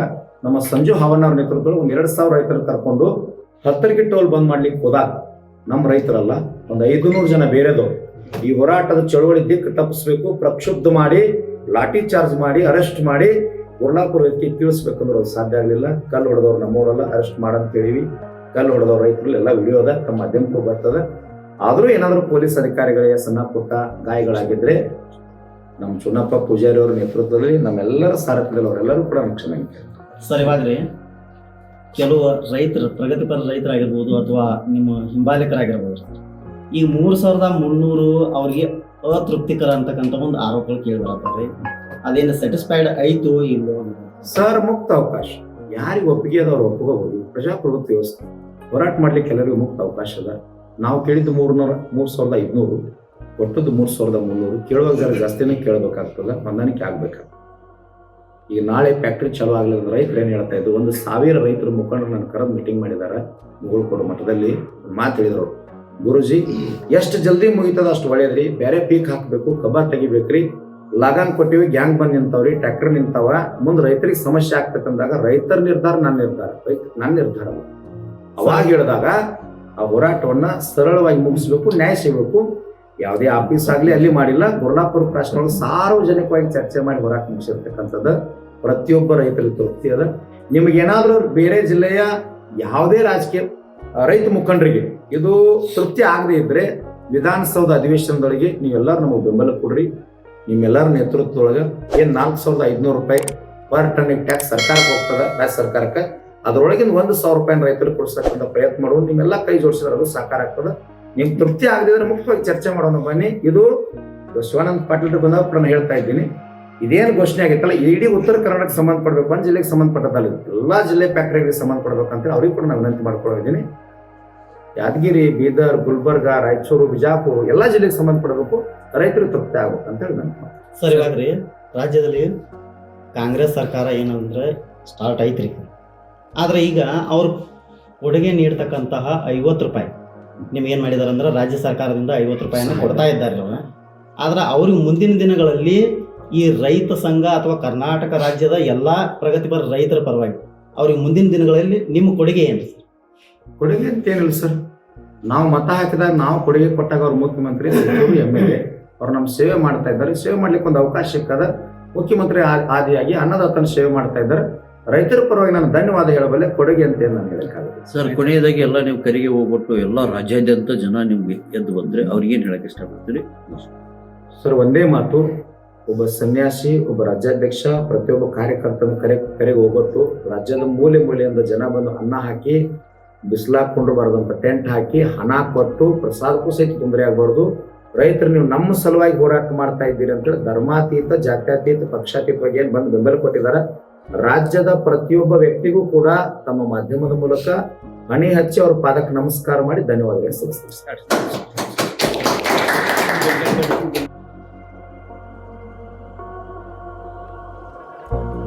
ನಮ್ಮ ಸಂಜು ಹವನ ನೇತೃತ್ವದಲ್ಲಿ ಒಂದು ಎರಡು ಸಾವಿರ ರೈತರು ಕರ್ಕೊಂಡು ಹತ್ತರಿಗೆ ಟೋಲ್ ಬಂದ್ ಮಾಡ್ಲಿಕ್ಕೆ ಹೋದಾಗ ನಮ್ಮ ರೈತರಲ್ಲ ಒಂದು ಐದು ನೂರು ಜನ ಬೇರೆದು ಈ ಹೋರಾಟದ ಚಳುವಳಿ ದಿಕ್ಕು ತಪ್ಪಿಸ್ಬೇಕು, ಪ್ರಕ್ಷುಬ್ಧ ಮಾಡಿ, ಲಾಠಿ ಚಾರ್ಜ್ ಮಾಡಿ, ಅರೆಸ್ಟ್ ಮಾಡಿ ಗುರ್ಲಾಪುರ ವ್ಯಕ್ತಿ ತಿಳಿಸ್ಬೇಕಂದ್ರೆ ಸಾಧ್ಯ ಆಗಲಿಲ್ಲ. ಕಲ್ಲು ಹೊಡೆದವ್ರು ನಮ್ಮೂರಲ್ಲ, ಅರೆಸ್ಟ್ ಮಾಡಂತ ಹೇಳಿವಿ. ಕಲ್ಲು ಹೊಡೆದ ರೈತರು ಎಲ್ಲ ವಿಡಿಯೋ ಅದ ತಮ್ಮ ಮಾಧ್ಯಮಕ್ಕೂ ಬರ್ತದ. ಆದರೂ ಏನಾದರೂ ಪೊಲೀಸ್ ಅಧಿಕಾರಿಗಳಿಗೆ ಸಣ್ಣ ಪುಟ್ಟ ಗಾಯಗಳಾಗಿದ್ರೆ ನಮ್ಮ ಚುನ್ನಪ್ಪ ಪೂಜಾರಿ ಅವರ ನೇತೃತ್ವದಲ್ಲಿ ನಮ್ಮೆಲ್ಲರ ಸಾರಥ್ಯದಲ್ಲಿ ಅವರೆಲ್ಲರೂ ಕೂಡ ರಕ್ಷಣೆ ಸರ್ ಇವಾಗ್ರಿ ಕೆಲವು ರೈತರು ಪ್ರಗತಿಪರ ರೈತರಾಗಿರ್ಬೋದು ಅಥವಾ ನಿಮ್ಮ ಹಿಂಬಾಲಕರಾಗಿರ್ಬೋದು. ಈ ಮೂರು ಸಾವಿರದ ಮುನ್ನೂರು ಅವ್ರಿಗೆ ಅತೃಪ್ತಿಕರ ಅಂತಕ್ಕಂಥ ಒಂದು ಆರೋಪಗಳು ಕೇಳಿ ಬರ್ತಾರೆ ಅದೇನು ಸ್ಯಾಟಿಸ್ಫೈಡ್ ಆಯ್ತು ಇಲ್ಲೋ. ಸರ್ ಮುಕ್ತ ಅವಕಾಶ. ಯಾರಿಗೆ ಒಪ್ಪಿಗೆ ಅದವ್ರು ಒಪ್ಕೋಬಹುದು ಪ್ರಜಾಪ್ರಭುತ್ವ ವ್ಯವಸ್ಥೆ. ಹೋರಾಟ ಮಾಡ್ಲಿಕ್ಕೆ ಎಲ್ಲರಿಗೂ ಮುಕ್ತ ಅವಕಾಶ ಅದ. ನಾವು ಕೇಳಿದ್ದು ಮೂರ್ನೂರ, ಮೂರು ಸಾವಿರದ ಐದ್ನೂರು ಒಟ್ಟದ್ದು ಮೂರು ಸಾವಿರದ ಮುನ್ನೂರು. ಕೇಳುವಾಗ ಜಾಸ್ತಿನೇ ಕೇಳಬೇಕಾಗ್ತದ, ಹೊಂದಾಣಿಕೆ ಆಗ್ಬೇಕಾಗ್ತದೆ. ಈಗ ನಾಳೆ ಫ್ಯಾಕ್ಟ್ರಿ ಚಾಲೂ ಆಗ್ಲಿಲ್ಲ ರೈತರು ಏನು ಹೇಳ್ತಾ ಇದ್ದು ಒಂದು ಸಾವಿರ ರೈತರು ಮುಖಂಡರು ನನ್ನ ಕರೆದು ಮೀಟಿಂಗ್ ಮಾಡಿದಾರ ಮುಗುಳ್ಕೊಡು ಮಠದಲ್ಲಿ. ಮಾತು ಹೇಳಿದ್ರು. ಗುರುಜಿ, ಎಷ್ಟು ಜಲ್ದಿ ಮುಗಿತದ ಅಷ್ಟು ಒಳ್ಳೇದ್ರಿ. ಬೇರೆ ಪೀಕ್ ಹಾಕಬೇಕು ಕಬ್ಬ ತೆಗಿಬೇಕ್ರಿ. ಲಗಾನ್ ಕೊಟ್ಟಿವಿ ಗ್ಯಾಂಗ್ ಬಂದ್ ನಿಂತಾವ್ರಿ ಟ್ರ್ಯಾಕ್ಟರ್ ನಿಂತಾವ. ಮುಂದೆ ರೈತರಿಗೆ ಸಮಸ್ಯೆ ಆಗ್ತಕ್ಕಂದಾಗ ರೈತರ ನಿರ್ಧಾರ ನನ್ನ ನಿರ್ಧಾರ. ರೈತ ನನ್ನ ನಿರ್ಧಾರ. ಅವಾಗ ಹೇಳಿದಾಗ ಆ ಹೋರಾಟವನ್ನ ಸರಳವಾಗಿ ಮುಗಿಸ್ಬೇಕು, ನ್ಯಾಯ ಸಿಗಬೇಕು. ಯಾವುದೇ ಆಫೀಸ್ ಆಗಲಿ ಅಲ್ಲಿ ಮಾಡಿಲ್ಲ ಗುರ್ಲಾಪುರ ಪ್ರಶ್ನೆಗಳು ಸಾರ್ವಜನಿಕವಾಗಿ ಚರ್ಚೆ ಮಾಡಿ ಹೋರಾಟ ಮುಗಿಸಿರ್ತಕ್ಕಂಥದ್ದು. ಪ್ರತಿಯೊಬ್ಬ ರೈತರಿಗೆ ತೃಪ್ತಿ ಅದ. ನಿಮಗೇನಾದರೂ ಬೇರೆ ಜಿಲ್ಲೆಯ ಯಾವುದೇ ರಾಜಕೀಯ ರೈತ ಮುಖಂಡರಿಗೆ ಇದು ತೃಪ್ತಿ ಆಗದೇ ಇದ್ರೆ ವಿಧಾನಸೌಧ ಅಧಿವೇಶನದೊಳಗೆ ನೀವೆಲ್ಲರೂ ನಮಗೆ ಬೆಂಬಲ ಕೊಡ್ರಿ. ನಿಮ್ಮೆಲ್ಲರ ನೇತೃತ್ವದೊಳಗೆ ಏನು ನಾಲ್ಕು ಸಾವಿರದ ಐದುನೂರು ರೂಪಾಯಿ ಪರ್ ಟನ್ನಿಗೆ ಟ್ಯಾಕ್ಸ್ ಸರ್ಕಾರಕ್ಕೆ ಹೋಗ್ತದೆ, ರಾಜ್ಯ ಸರ್ಕಾರಕ್ಕೆ? ಅದರೊಳಗಿನ ಒಂದು ಸಾವಿರ ರೂಪಾಯಿ ರೈತರು ಕೊಡಿಸ್ತಕ್ಕಂಥ ಪ್ರಯತ್ನ ಮಾಡುವುದು ನಿಮ್ಮೆಲ್ಲ ಕೈ ಜೋಡಿಸಿದ್ರೆ ಅದು ಸಾಕಾರ ಆಗ್ತದೆ. ನಿಮ್ ತೃಪ್ತಿ ಆಗದಿದ್ರೆ ಮುಖ್ಯವಾಗಿ ಚರ್ಚೆ ಮಾಡೋಣ ಬನ್ನಿ. ಇದು ಶಿವಾನಂದ ಪಾಟೀಲ್ ನಾನು ಹೇಳ್ತಾ ಇದ್ದೀನಿ. ಇದೇನು ಘೋಷಣೆ ಆಗಿತ್ತಲ್ಲ ಇಡೀ ಉತ್ತರ ಕರ್ನಾಟಕ ಸಂಬಂಧಪಡಬೇಕು ಒಂದು ಜಿಲ್ಲೆಗೆ ಸಂಬಂಧಪಟ್ಟದಲ್ಲ. ಎಲ್ಲಾ ಜಿಲ್ಲೆ ಫ್ಯಾಕ್ಟರಿಗೆ ಸಂಬಂಧಪಡ್ಬೇಕಂತ ಅವ್ರಿಗೆ ಕೂಡ ನಾನು ವಿನಂತಿ ಮಾಡ್ಕೊಂಡಿದ್ದೀನಿ ಯಾದಗಿರಿ, ಬೀದರ್, ಗುಲ್ಬರ್ಗ, ರಾಯಚೂರು, ಬಿಜಾಪುರ ಎಲ್ಲಾ ಜಿಲ್ಲೆಗೆ ಸಂಬಂಧಪಡಬೇಕು. ರೈತರು ತೃಪ್ತಿ ಆಗ್ಬೇಕು ಅಂತ ಹೇಳಿ ನಾನು ಸರಿ ರಾಜ್ಯದಲ್ಲಿ ಕಾಂಗ್ರೆಸ್ ಸರ್ಕಾರ ಏನಂದ್ರೆ ಸ್ಟಾರ್ಟ್ ಐತ್ರಿ. ಆದ್ರೆ ಈಗ ಅವರು ಕೊಡುಗೆ ನೀಡ್ತಕ್ಕಂತಹ ಐವತ್ತು ರೂಪಾಯಿ. ನಿಮ್ಗೆ ಏನು ಮಾಡಿದಾರೆ ಅಂದ್ರೆ ರಾಜ್ಯ ಸರ್ಕಾರದಿಂದ ಐವತ್ತು ರೂಪಾಯಿಯನ್ನು ಕೊಡ್ತಾ ಇದ್ದಾರೆ ಅವ್ರು. ಆದ್ರೆ ಅವ್ರಿಗೆ ಮುಂದಿನ ದಿನಗಳಲ್ಲಿ ಈ ರೈತ ಸಂಘ ಅಥವಾ ಕರ್ನಾಟಕ ರಾಜ್ಯದ ಎಲ್ಲ ಪ್ರಗತಿಪರ ರೈತರ ಪರವಾಗಿ ಅವ್ರಿಗೆ ಮುಂದಿನ ದಿನಗಳಲ್ಲಿ ನಿಮ್ಮ ಕೊಡುಗೆ ಏನು ಸರ್? ಕೊಡುಗೆ ಅಂತ ಏನಿಲ್ಲ ಸರ್. ನಾವು ಮತ ಹಾಕಿದಾಗ ನಾವು ಕೊಡುಗೆ ಕೊಟ್ಟಾಗ ಅವ್ರ ಮುಖ್ಯಮಂತ್ರಿ ಎಂ ಎಲ್ ಎ ಅವ್ರು ನಮ್ಮ ಸೇವೆ ಮಾಡ್ತಾ ಇದ್ದಾರೆ. ಸೇವೆ ಮಾಡ್ಲಿಕ್ಕೆ ಒಂದು ಅವಕಾಶ ಸಿಕ್ಕದ ಮುಖ್ಯಮಂತ್ರಿ ಆದಿಯಾಗಿ ಅನ್ನದಾತನ ಸೇವೆ ಮಾಡ್ತಾ ಇದ್ದಾರೆ. ರೈತರ ಪರವಾಗಿ ನಾನು ಧನ್ಯವಾದ ಹೇಳಬಲ್ಲೆ ಕೊಡುಗೆ ಅಂತ ನಾನು ಹೇಳಕ್ಕಾಗುತ್ತೆ ಸರ್ ಕೊನೆಯದಾಗಿ ಎಲ್ಲ ನೀವು ಕರಿಗೆ ಹೋಗ್ಬಿಟ್ಟು ಎಲ್ಲ ರಾಜ್ಯಾದ್ಯಂತ ಜನ ನಿಮ್ಗೆ ಎದ್ದು ಬಂದ್ರೆ ಅವ್ರಿಗೇನು ಹೇಳಕ್ ಇಷ್ಟಪಡ್ತೀರಿ? ಸರ್ ಒಂದೇ ಮಾತು ಒಬ್ಬ ಸನ್ಯಾಸಿ ಒಬ್ಬ ರಾಜ್ಯಾಧ್ಯಕ್ಷ ಪ್ರತಿಯೊಬ್ಬ ಕಾರ್ಯಕರ್ತನ ಕರೆ ಕರೆಗೆ ಹೋಗ್ಬಿಟ್ಟು ರಾಜ್ಯದ ಮೂಲೆ ಮೂಲೆಯಿಂದ ಜನ ಬಂದು ಅನ್ನ ಹಾಕಿ ಬಿಸಿಲಾಕೊಂಡು ಬರದಂತ ಟೆಂಟ್ ಹಾಕಿ ಹಣ ಕೊಟ್ಟು ಪ್ರಸಾದಕ್ಕೂ ಸಹಿತ ತೊಂದರೆ ಆಗಬಾರ್ದು. ರೈತರು ನೀವು ನಮ್ಮ ಸಲುವಾಗಿ ಹೋರಾಟ ಮಾಡ್ತಾ ಇದ್ದೀರಿ ಅಂತೇಳಿ ಧರ್ಮಾತೀತ ಜಾತ್ಯಾತೀತ ಪಕ್ಷಾತೀತವಾಗಿ ಏನು ಬಂದು ಬೆಂಬಲ ಕೊಟ್ಟಿದ್ದಾರೆ. ರಾಜ್ಯದ ಪ್ರತಿಯೊಬ್ಬ ವ್ಯಕ್ತಿಗೂ ಕೂಡ ತಮ್ಮ ಮಾಧ್ಯಮದ ಮೂಲಕ ಹಣಿ ಹಚ್ಚಿ ಅವ್ರ ಪಾದಕ್ಕೆ ನಮಸ್ಕಾರ ಮಾಡಿ ಧನ್ಯವಾದಗಳು ಸಲ್ಲಿಸ್ತಾರೆ